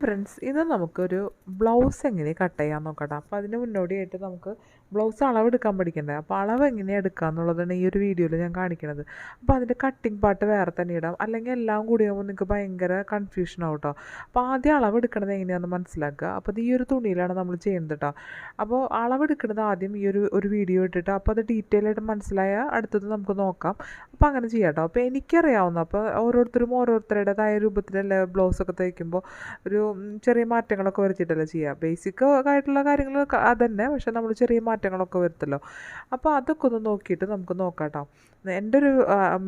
Friends ഇത് നമുക്കൊരു blouse എങ്ങനെ കട്ട് ചെയ്യാൻ നോക്കട്ടെ? അപ്പോൾ അതിന് മുന്നോടിയായിട്ട് നമുക്ക് ബ്ലൗസ് അളവെടുക്കാൻ പഠിക്കണ്ടേ അപ്പോൾ അളവ് എങ്ങനെയാണ് എടുക്കുക എന്നുള്ളതാണ് ഈ ഒരു വീഡിയോയിൽ ഞാൻ കാണിക്കുന്നത് അപ്പോൾ അതിന്റെ കട്ടിങ് പാർട്ട് വേറെ തന്നെ ഇടാം. അല്ലെങ്കിൽ എല്ലാം കൂടി ആകുമ്പോൾ നിങ്ങൾക്ക് ഭയങ്കര കൺഫ്യൂഷൻ ആവും കേട്ടോ അപ്പോൾ ആദ്യം അളവെടുക്കണത് എങ്ങനെയാണെന്ന് മനസ്സിലാക്കുക. അപ്പോൾ ഈ ഒരു തുണിയിലാണ് നമ്മൾ ചെയ്യുന്നത് കേട്ടോ അപ്പോൾ അളവെടുക്കുന്നത് ആദ്യം ഈ ഒരു ഒരു വീഡിയോ ഇട്ടിട്ട് അപ്പോൾ അത് ഡീറ്റെയിൽ ആയിട്ട് മനസ്സിലായ അടുത്തത് നമുക്ക് നോക്കാം. അപ്പോൾ അങ്ങനെ ചെയ്യാം കേട്ടോ അപ്പോൾ എനിക്കറിയാവുന്ന അപ്പോൾ ഓരോരുത്തരും ഓരോരുത്തരുടേതായ രൂപത്തിലല്ലേ ബ്ലൗസൊക്കെ തയ്ക്കുമ്പോൾ ഒരു ചെറിയ മാറ്റങ്ങളൊക്കെ വരുത്തിയിട്ടല്ലേ ചെയ്യുക ബേസിക് ആയിട്ടുള്ള കാര്യങ്ങൾ അതന്നെ. പക്ഷേ നമ്മൾ ചെറിയ മാറ്റങ്ങളൊക്കെ വരുത്തല്ലോ. അപ്പോൾ അതൊക്കെ ഒന്ന് നോക്കിയിട്ട് നമുക്ക് നോക്കാം കേട്ടോ എന്റെ ഒരു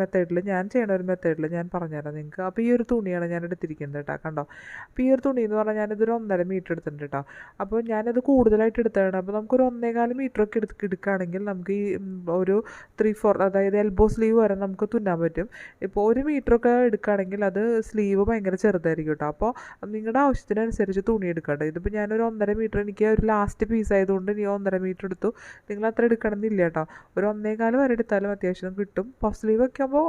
മെത്തേഡിൽ ഞാൻ ചെയ്യണ ഒരു മെത്തേഡിൽ ഞാൻ പറഞ്ഞുതരാം നിങ്ങൾക്ക് അപ്പോൾ ഈ ഒരു തുണിയാണ് ഞാൻ എടുത്തിരിക്കുന്നത് കേട്ടോ കണ്ടോ? അപ്പോൾ ഈ ഒരു തുണി എന്ന് പറഞ്ഞാൽ ഞാനിതൊരു ഒന്നര മീറ്റർ എടുത്തിട്ടുണ്ട് കേട്ടോ അപ്പോൾ ഞാനത് കൂടുതലായിട്ട് എടുത്തതാണ് അപ്പോൾ നമുക്കൊരു ഒന്നേകാൽ മീറ്ററൊക്കെ എടുത്ത് എടുക്കുകയാണെങ്കിൽ നമുക്ക് ഈ ഒരു ത്രീ ഫോർ അതായത് എൽബോ സ്ലീവ് വരെ നമുക്ക് തുന്നാൻ പറ്റും. ഇപ്പോൾ ഒരു മീറ്ററൊക്കെ എടുക്കുകയാണെങ്കിൽ അത് സ്ലീവ് ഭയങ്കര ചെറുതായിരിക്കും കേട്ടോ അപ്പോൾ നിങ്ങളുടെ ആവശ്യത്തിനനുസരിച്ച് തുണി എടുക്കട്ടെ. ഇതിപ്പോൾ ഞാനൊരു ഒന്നര മീറ്റർ എനിക്ക് ഒരു ലാസ്റ്റ് പീസ് ആയതുകൊണ്ട് ഇനി ഒന്നര മീറ്റർ എടുത്തു. നിങ്ങൾ അത്ര എടുക്കണമെന്നില്ല കേട്ടോ ഒരു ഒന്നേകാൽ വരെ എടുത്താലും അത്യാവശ്യം കിട്ടും. പഫ് സ്ലീവ് ഒക്കെ ആകുമ്പോൾ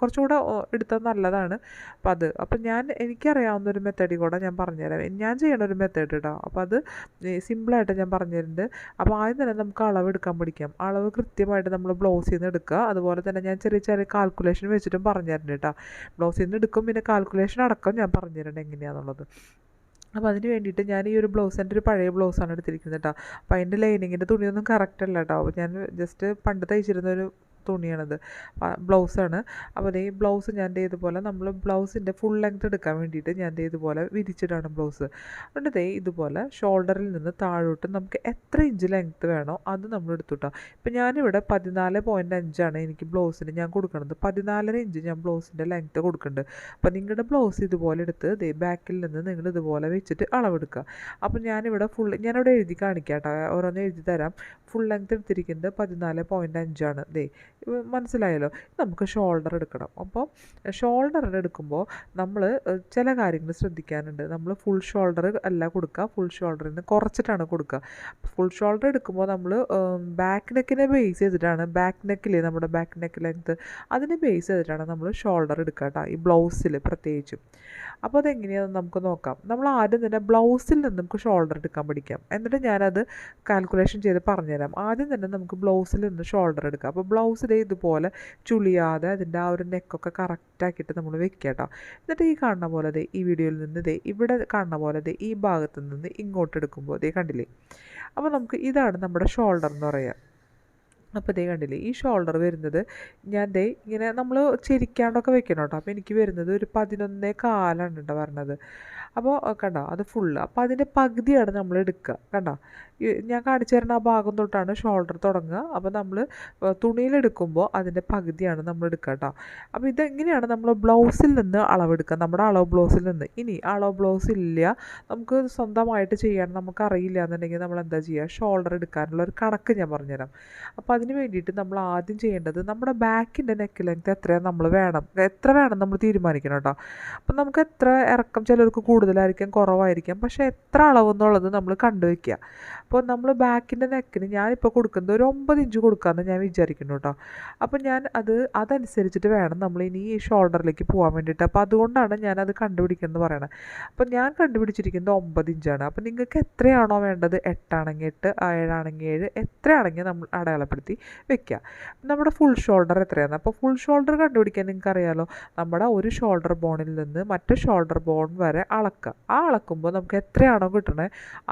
കുറച്ചുകൂടെ എടുത്തത് നല്ലതാണ്. അപ്പോൾ അത്. അപ്പോൾ ഞാൻ എനിക്കറിയാവുന്ന ഒരു മെത്തേഡിൽ കൂടെ ഞാൻ പറഞ്ഞുതരാം. ഞാൻ ചെയ്യണ ഒരു മെത്തേഡ് കേട്ടോ അപ്പോൾ അത് സിമ്പിളായിട്ട് ഞാൻ പറഞ്ഞുതരുന്നുണ്ട്. അപ്പോൾ ആദ്യം തന്നെ നമുക്ക് അളവ് എടുക്കാൻ പഠിക്കാം. അളവ് കൃത്യമായിട്ട് നമ്മൾ ബ്ലൗസിൽ നിന്ന് എടുക്കുക. അതുപോലെ തന്നെ ഞാൻ ചെറിയ ചെറിയ കാൽക്കുലേഷൻ വെച്ചിട്ടും പറഞ്ഞു തരുന്നുണ്ട് കേട്ടോ ബ്ലൗസിൽ നിന്ന് എടുക്കും പിന്നെ കാൽക്കുലേഷൻ അടക്കം ഞാൻ പറഞ്ഞു തരുന്നുണ്ട് എങ്ങനെയാണെന്നുള്ളത് അപ്പോൾ അതിന് വേണ്ടിയിട്ട് ഞാൻ ഈ ഒരു ബ്ലൗസ് എന്റെ ഒരു പഴയ ബ്ലൗസാണ് എടുത്തിരിക്കുന്നത് കേട്ടോ അപ്പോൾ അതിന്റെ ലൈനിങ്ങിന്റെ തുണിയൊന്നും കറക്റ്റ് അല്ല കേട്ടോ ഞാൻ ജസ്റ്റ് പണ്ട് തയ്ച്ചിരുന്ന ഒരു തുണിയാണത്. ബ്ലൗസാണ്. അപ്പോൾ ഈ ബ്ലൗസ് ഞാൻ ഇതുപോലെ നമ്മൾ ബ്ലൗസിന്റെ ഫുൾ ലെങ്ത് എടുക്കാൻ വേണ്ടിയിട്ട് ഞാൻ ഇതുപോലെ വിരിച്ചിട്ടാണ് ബ്ലൗസ്. അതുകൊണ്ട് ദേ ഇതുപോലെ ഷോൾഡറിൽ നിന്ന് താഴോട്ട് നമുക്ക് എത്ര ഇഞ്ച് ലെങ്ത് വേണോ അത് നമ്മൾ എടുത്തുട്ടോ. ഇപ്പം ഞാനിവിടെ പതിനാല് പോയിന്റ് അഞ്ചാണ് എനിക്ക് ബ്ലൗസിന് ഞാൻ കൊടുക്കുന്നത് പതിനാലര ഇഞ്ച് ഞാൻ ബ്ലൗസിന്റെ ലെങ്ത് കൊടുക്കുന്നുണ്ട് അപ്പോൾ നിങ്ങളുടെ ബ്ലൗസ് ഇതുപോലെ എടുത്ത് ദേ ബാക്കിൽ നിന്ന് നിങ്ങൾ ഇതുപോലെ വെച്ചിട്ട് അളവെടുക്കുക. അപ്പോൾ ഞാനിവിടെ ഫുൾ ഞാനിവിടെ എഴുതി കാണിക്കാം കേട്ടോ. ഓരോന്ന് എഴുതി തരാം. ഫുൾ ലെങ്ത് എടുത്തിരിക്കുന്നത് പതിനാല് പോയിന്റ് അഞ്ചാണ് ദേ. മനസ്സിലായല്ലോ? നമുക്ക് ഷോൾഡർ എടുക്കണം. അപ്പോൾ ഷോൾഡർ എടുക്കുമ്പോൾ നമ്മൾ ചില കാര്യങ്ങൾ ശ്രദ്ധിക്കാനുണ്ട്. നമ്മൾ ഫുൾ ഷോൾഡർ അല്ല കൊടുക്കുക. ഫുൾ ഷോൾഡറിൽ നിന്ന് കുറച്ചിട്ടാണ് കൊടുക്കുക. ഫുൾ ഷോൾഡർ എടുക്കുമ്പോൾ നമ്മൾ ബാക്ക് നെക്കിനെ ബേസ് ചെയ്തിട്ടാണ് ബാക്ക് നെക്കിൽ നമ്മുടെ ബാക്ക് നെക്ക് ലെങ്ത് അതിനെ ബേസ് ചെയ്തിട്ടാണ് നമ്മൾ ഷോൾഡർ എടുക്കുക കേട്ടോ ഈ ബ്ലൗസിൽ പ്രത്യേകിച്ചും. അപ്പോൾ അതെങ്ങനെയാണെന്ന് നമുക്ക് നോക്കാം. നമ്മൾ ആദ്യം തന്നെ ബ്ലൗസിൽ നിന്ന് നമുക്ക് ഷോൾഡർ എടുക്കാൻ പഠിക്കാം. എന്നിട്ട് ഞാനത് കാൽക്കുലേഷൻ ചെയ്ത് പറഞ്ഞുതരാം. ആദ്യം തന്നെ നമുക്ക് ബ്ലൗസിൽ നിന്ന് ഷോൾഡർ എടുക്കാം. അപ്പോൾ ബ്ലൗസിൽ ഇതുപോലെ ചുളിയാതെ അതിന്റെ ആ ഒരു നെക്കൊക്കെ കറക്റ്റാക്കിയിട്ട് നമ്മൾ വെക്കുക കേട്ടോ എന്നിട്ട് ഈ കാണുന്ന പോലെ ദേ ഈ വീഡിയോയിൽ നിന്ന് ദേ ഇവിടെ കാണുന്ന പോലെ ദേ ഈ ഭാഗത്ത് നിന്ന് ഇങ്ങോട്ട് എടുക്കുമ്പോൾ ദേ കണ്ടില്ലേ? അപ്പോൾ നമുക്ക് ഇതാണ് നമ്മുടെ ഷോൾഡർ എന്ന് പറയുക അപ്പോൾ ദേ കണ്ടില്ലേ? ഈ ഷോൾഡർ വരുന്നത് ഞാൻ ദേ ഇങ്ങനെ നമ്മൾ ചെരിക്കാണ്ടൊക്കെ വെക്കണം കേട്ടോ അപ്പോൾ എനിക്ക് വരുന്നത് ഒരു പതിനൊന്നേ കാലാണ് കേട്ടോ വരണത് അപ്പോൾ കണ്ടോ അത് ഫുള്ള് അപ്പോൾ അതിന്റെ പകുതിയാണ് നമ്മൾ എടുക്കുക കണ്ടോ? ഞാൻ കാണിച്ചു തരുന്ന ആ ഭാഗം തൊട്ടാണ് ഷോൾഡർ തുടങ്ങുക. അപ്പോൾ നമ്മൾ തുണിയിലെടുക്കുമ്പോൾ അതിന്റെ പകുതിയാണ് നമ്മൾ എടുക്കുക കേട്ടോ. അപ്പോൾ ഇതെങ്ങനെയാണ് നമ്മൾ ബ്ലൗസിൽ നിന്ന് അളവെടുക്കുക? നമ്മുടെ അളവ് ബ്ലൗസിൽ നിന്ന്. ഇനി അളവ് ബ്ലൗസ് ഇല്ല നമുക്ക് സ്വന്തമായിട്ട് ചെയ്യാൻ നമുക്ക് അറിയില്ല എന്നുണ്ടെങ്കിൽ നമ്മൾ എന്താ ചെയ്യുക? ഷോൾഡർ എടുക്കാനുള്ള ഒരു കണക്ക് ഞാൻ പറഞ്ഞുതരാം. അപ്പോൾ അതിന് വേണ്ടിയിട്ട് നമ്മൾ ആദ്യം ചെയ്യേണ്ടത് നമ്മുടെ ബാക്കിന്റെ നെക്ക് ലെങ്ത് എത്രയാണ് നമ്മൾ വേണം? എത്ര വേണം നമ്മൾ തീരുമാനിക്കണം കേട്ടോ? അപ്പം നമുക്ക് എത്ര ഇറക്കം ചിലർക്ക് കൂടുതലായിരിക്കാം കുറവായിരിക്കാം. പക്ഷേ എത്ര അളവ് എന്നുള്ളത് നമ്മൾ കണ്ടുവയ്ക്കുക. അപ്പോൾ നമ്മൾ ബാക്കിന്റെ നെക്കിന് ഞാനിപ്പോൾ കൊടുക്കുന്നത് ഒരു ഒമ്പത് ഇഞ്ച് കൊടുക്കാമെന്ന് ഞാൻ വിചാരിക്കുന്നു കേട്ടോ. അപ്പോൾ ഞാൻ അത് അതനുസരിച്ചിട്ട് വേണം നമ്മൾ ഇനി ഈ ഷോൾഡറിലേക്ക് പോകാൻ വേണ്ടിയിട്ട്. അപ്പോൾ അതുകൊണ്ടാണ് ഞാനത് കണ്ടുപിടിക്കുന്നത് പറയണത്. അപ്പോൾ ഞാൻ കണ്ടുപിടിച്ചിരിക്കുന്നത് ഒമ്പത് ഇഞ്ചാണ്. അപ്പോൾ നിങ്ങൾക്ക് എത്രയാണോ വേണ്ടത്? എട്ടാണെങ്കിൽ എട്ട് ഏഴാണെങ്കിൽ ഏഴ് എത്രയാണെങ്കിൽ നമ്മൾ അടയാളപ്പെടുത്തി വെക്കുക. നമ്മുടെ ഫുൾ ഷോൾഡർ എത്രയാണ്? അപ്പോൾ ഫുൾ ഷോൾഡർ കണ്ടുപിടിക്കാൻ നിങ്ങൾക്ക് അറിയാലോ നമ്മുടെ ഒരു ഷോൾഡർ ബോണിൽ നിന്ന് മറ്റു ഷോൾഡർ ബോൺ വരെ അളക്കുക ആ അളക്കുമ്പോൾ നമുക്ക് എത്രയാണോ കിട്ടണത്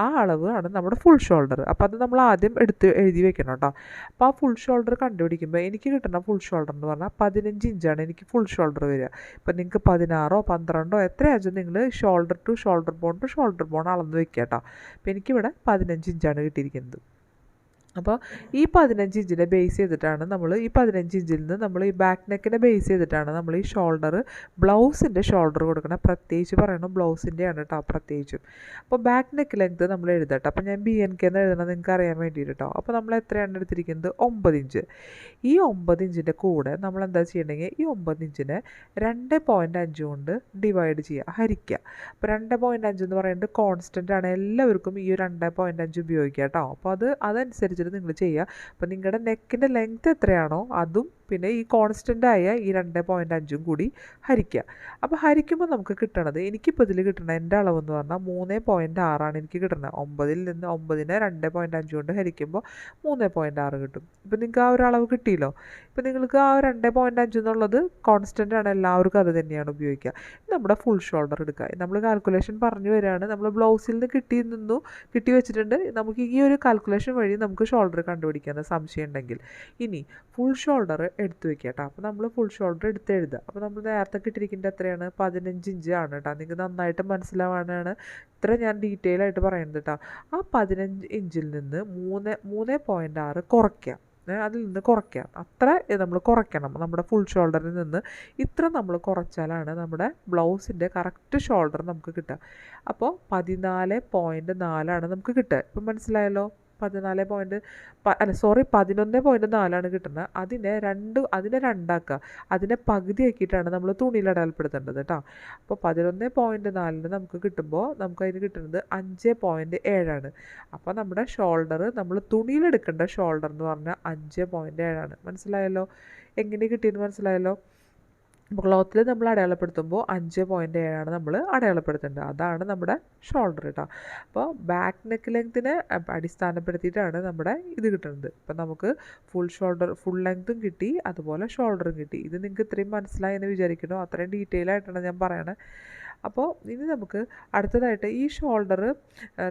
ആ അളവ് ആണ് നമ്മുടെ ഫുൾ ഷോൾഡർ അപ്പോൾ അത് നമ്മൾ ആദ്യം എടുത്ത് എഴുതി വെക്കണം കേട്ടോ അപ്പോൾ ആ ഫുൾ ഷോൾഡർ കണ്ടുപിടിക്കുമ്പോൾ എനിക്ക് കിട്ടുന്ന ഫുൾ ഷോൾഡർ എന്ന് പറഞ്ഞാൽ പതിനഞ്ച് ഇഞ്ചാണ് എനിക്ക് ഫുൾ ഷോൾഡർ വരിക. ഇപ്പം നിങ്ങൾക്ക് പതിനാറോ പന്ത്രണ്ടോ എത്രയാണെന്ന് നിങ്ങൾ shoulder to shoulder bone to shoulder bone അളന്ന് വെക്കുക കേട്ടോ അപ്പോൾ എനിക്കിവിടെ പതിനഞ്ച് ഇഞ്ചാണ് കിട്ടിയിരിക്കുന്നത്. അപ്പോൾ ഈ പതിനഞ്ച് ഇഞ്ചിനെ ബേസ് ചെയ്തിട്ടാണ് നമ്മൾ ഈ പതിനഞ്ച് ഇഞ്ചിൽ നിന്ന് നമ്മൾ ഈ ബാക്ക് നെക്കിനെ ബേസ് ചെയ്തിട്ടാണ് നമ്മൾ ഈ ഷോൾഡർ ബ്ലൗസിന്റെ ഷോൾഡർ കൊടുക്കണം. പ്രത്യേകിച്ച് പറയണം ബ്ലൗസിന്റെയാണ് കേട്ടോ പ്രത്യേകിച്ചും. അപ്പോൾ ബാക്ക് നെക്ക് ലെങ്ത് നമ്മൾ എഴുതട്ടെ അപ്പോൾ ഞാൻ ബി എൻ കെ എന്ന് എഴുതണം നിങ്ങൾക്ക് അറിയാൻ വേണ്ടിയിട്ട് കേട്ടോ അപ്പോൾ നമ്മൾ എത്രയാണ് എടുത്തിരിക്കുന്നത്? ഒമ്പത് ഇഞ്ച്. ഈ ഒമ്പത് ഇഞ്ചിന്റെ കൂടെ നമ്മൾ എന്താ ചെയ്യണമെങ്കിൽ ഈ ഒമ്പത് ഇഞ്ചിനെ രണ്ട് പോയിന്റ് അഞ്ച് കൊണ്ട് ഡിവൈഡ് ചെയ്യുക ഹരിക്കുക. അപ്പോൾ രണ്ട് പോയിന്റ് അഞ്ച് എന്ന് പറയുന്നത് കോൺസ്റ്റന്റ് ആണ്. എല്ലാവർക്കും ഈ രണ്ട് പോയിന്റ് അഞ്ച് ഉപയോഗിക്കുക കേട്ടോ അപ്പോൾ അത് അതനുസരിച്ചിട്ട് നിങ്ങൾ ചെയ്യുക. അപ്പോൾ നിങ്ങളുടെ നെക്കിന്റെ ലെങ്ത് എത്രയാണോ അതും പിന്നെ ഈ കോൺസ്റ്റന്റായ ഈ രണ്ട് പോയിന്റ് അഞ്ചും കൂടി ഹരിക്കുക അപ്പോൾ ഹരിക്കുമ്പോൾ നമുക്ക് കിട്ടണത് എനിക്കിപ്പോൾ ഇതിൽ കിട്ടണ എന്റെ അളവെന്ന് പറഞ്ഞാൽ മൂന്ന് പോയിന്റ് ആറാണ് എനിക്ക് കിട്ടുന്നത് ഒമ്പതിൽ നിന്ന് ഒമ്പതിനെ രണ്ട് പോയിന്റ് അഞ്ച് കൊണ്ട് ഹരിക്കുമ്പോൾ മൂന്ന് പോയിന്റ് ആറ് കിട്ടും. ഇപ്പോൾ നിങ്ങൾക്ക് ആ ഒരു അളവ് കിട്ടിയല്ലോ? ഇപ്പോൾ നിങ്ങൾക്ക് ആ രണ്ട് പോയിന്റ് അഞ്ച് എന്നുള്ളത് കോൺസ്റ്റന്റ് ആണ് എല്ലാവർക്കും അത് തന്നെയാണ് ഉപയോഗിക്കുക. നമ്മുടെ ഫുൾ ഷോൾഡർ എടുക്കുക. നമ്മൾ കാൽക്കുലേഷൻ പറഞ്ഞു വരികയാണ്. നമ്മൾ ബ്ലൗസിൽ നിന്ന് കിട്ടി നിന്നു കിട്ടി വെച്ചിട്ടുണ്ട്. നമുക്ക് ഈ ഒരു കാൽക്കുലേഷൻ വഴി നമുക്ക് ഷോൾഡർ കണ്ടുപിടിക്കാൻ സംശയം ഉണ്ടെങ്കിൽ ഇനി ഫുൾ ഷോൾഡർ എടുത്ത് വെക്കുക കേട്ടോ അപ്പോൾ നമ്മൾ ഫുൾ ഷോൾഡർ എടുത്ത് എഴുതുക. അപ്പോൾ നമ്മൾ നേരത്തെ കിട്ടിയിരിക്കുന്നത് എത്രയാണ്? പതിനഞ്ച് ഇഞ്ച് ആണ് കേട്ടോ നിങ്ങൾക്ക് നന്നായിട്ട് മനസ്സിലാവാനാണ് ഇത്ര ഞാൻ ഡീറ്റെയിൽ ആയിട്ട് പറയുന്നത് കേട്ടോ ആ പതിനഞ്ച് ഇഞ്ചിൽ നിന്ന് മൂന്ന് മൂന്ന് പോയിന്റ് ആറ് കുറയ്ക്കാം അതിൽ നിന്ന് കുറയ്ക്കാം അത്ര നമ്മൾ കുറയ്ക്കണം. നമ്മുടെ ഫുൾ ഷോൾഡറിൽ നിന്ന് ഇത്ര നമ്മൾ കുറച്ചാലാണ് നമ്മുടെ ബ്ലൗസിന്റെ കറക്റ്റ് ഷോൾഡർ നമുക്ക് കിട്ടുക. അപ്പോൾ പതിനാല് പോയിന്റ് നാലാണ് നമുക്ക് കിട്ടുക. ഇപ്പം മനസ്സിലായല്ലോ? പതിനാല് പോയിന്റ് അല്ല സോറി പതിനൊന്ന് പോയിന്റ് നാലാണ് കിട്ടുന്നത്. അതിനെ രണ്ട് അതിനെ രണ്ടാക്കുക. അതിനെ പകുതിയാക്കിയിട്ടാണ് നമ്മൾ തുണിയിൽ അടയാളപ്പെടുത്തേണ്ടത് കേട്ടോ അപ്പോൾ പതിനൊന്ന് പോയിന്റ് നാലിന് നമുക്ക് കിട്ടുമ്പോൾ നമുക്ക് അതിന് കിട്ടുന്നത് അഞ്ച് പോയിന്റ് ഏഴാണ് അപ്പോൾ നമ്മുടെ ഷോൾഡർ നമ്മൾ തുണിയിലെടുക്കേണ്ട ഷോൾഡർ എന്ന് പറഞ്ഞാൽ അഞ്ച് പോയിന്റ് ഏഴാണ് മനസ്സിലായല്ലോ? എങ്ങനെ കിട്ടിയെന്ന് മനസ്സിലായല്ലോ? ക്ലോത്തിൽ നമ്മൾ അടയാളപ്പെടുത്തുമ്പോൾ അഞ്ച് പോയിന്റ് ഏഴാണ് നമ്മൾ അടയാളപ്പെടുത്തേണ്ടത്. അതാണ് നമ്മുടെ ഷോൾഡർ കേട്ടോ അപ്പോൾ ബാക്ക് നെക്ക് ലെങ്ത്തിനെ അടിസ്ഥാനപ്പെടുത്തിയിട്ടാണ് നമ്മുടെ ഇത് കിട്ടുന്നത് ഇപ്പം നമുക്ക് ഫുൾ ഷോൾഡർ ഫുൾ ലെങ്ത്തും കിട്ടി അതുപോലെ ഷോൾഡറും കിട്ടി. ഇത് നിങ്ങൾക്ക് ഇത്രയും മനസ്സിലായി എന്ന് വിചാരിക്കുന്നു. അത്രയും ഡീറ്റെയിൽ ആയിട്ടാണ് ഞാൻ പറയണത് അപ്പോൾ ഇനി നമുക്ക് അടുത്തതായിട്ട് ഈ ഷോൾഡർ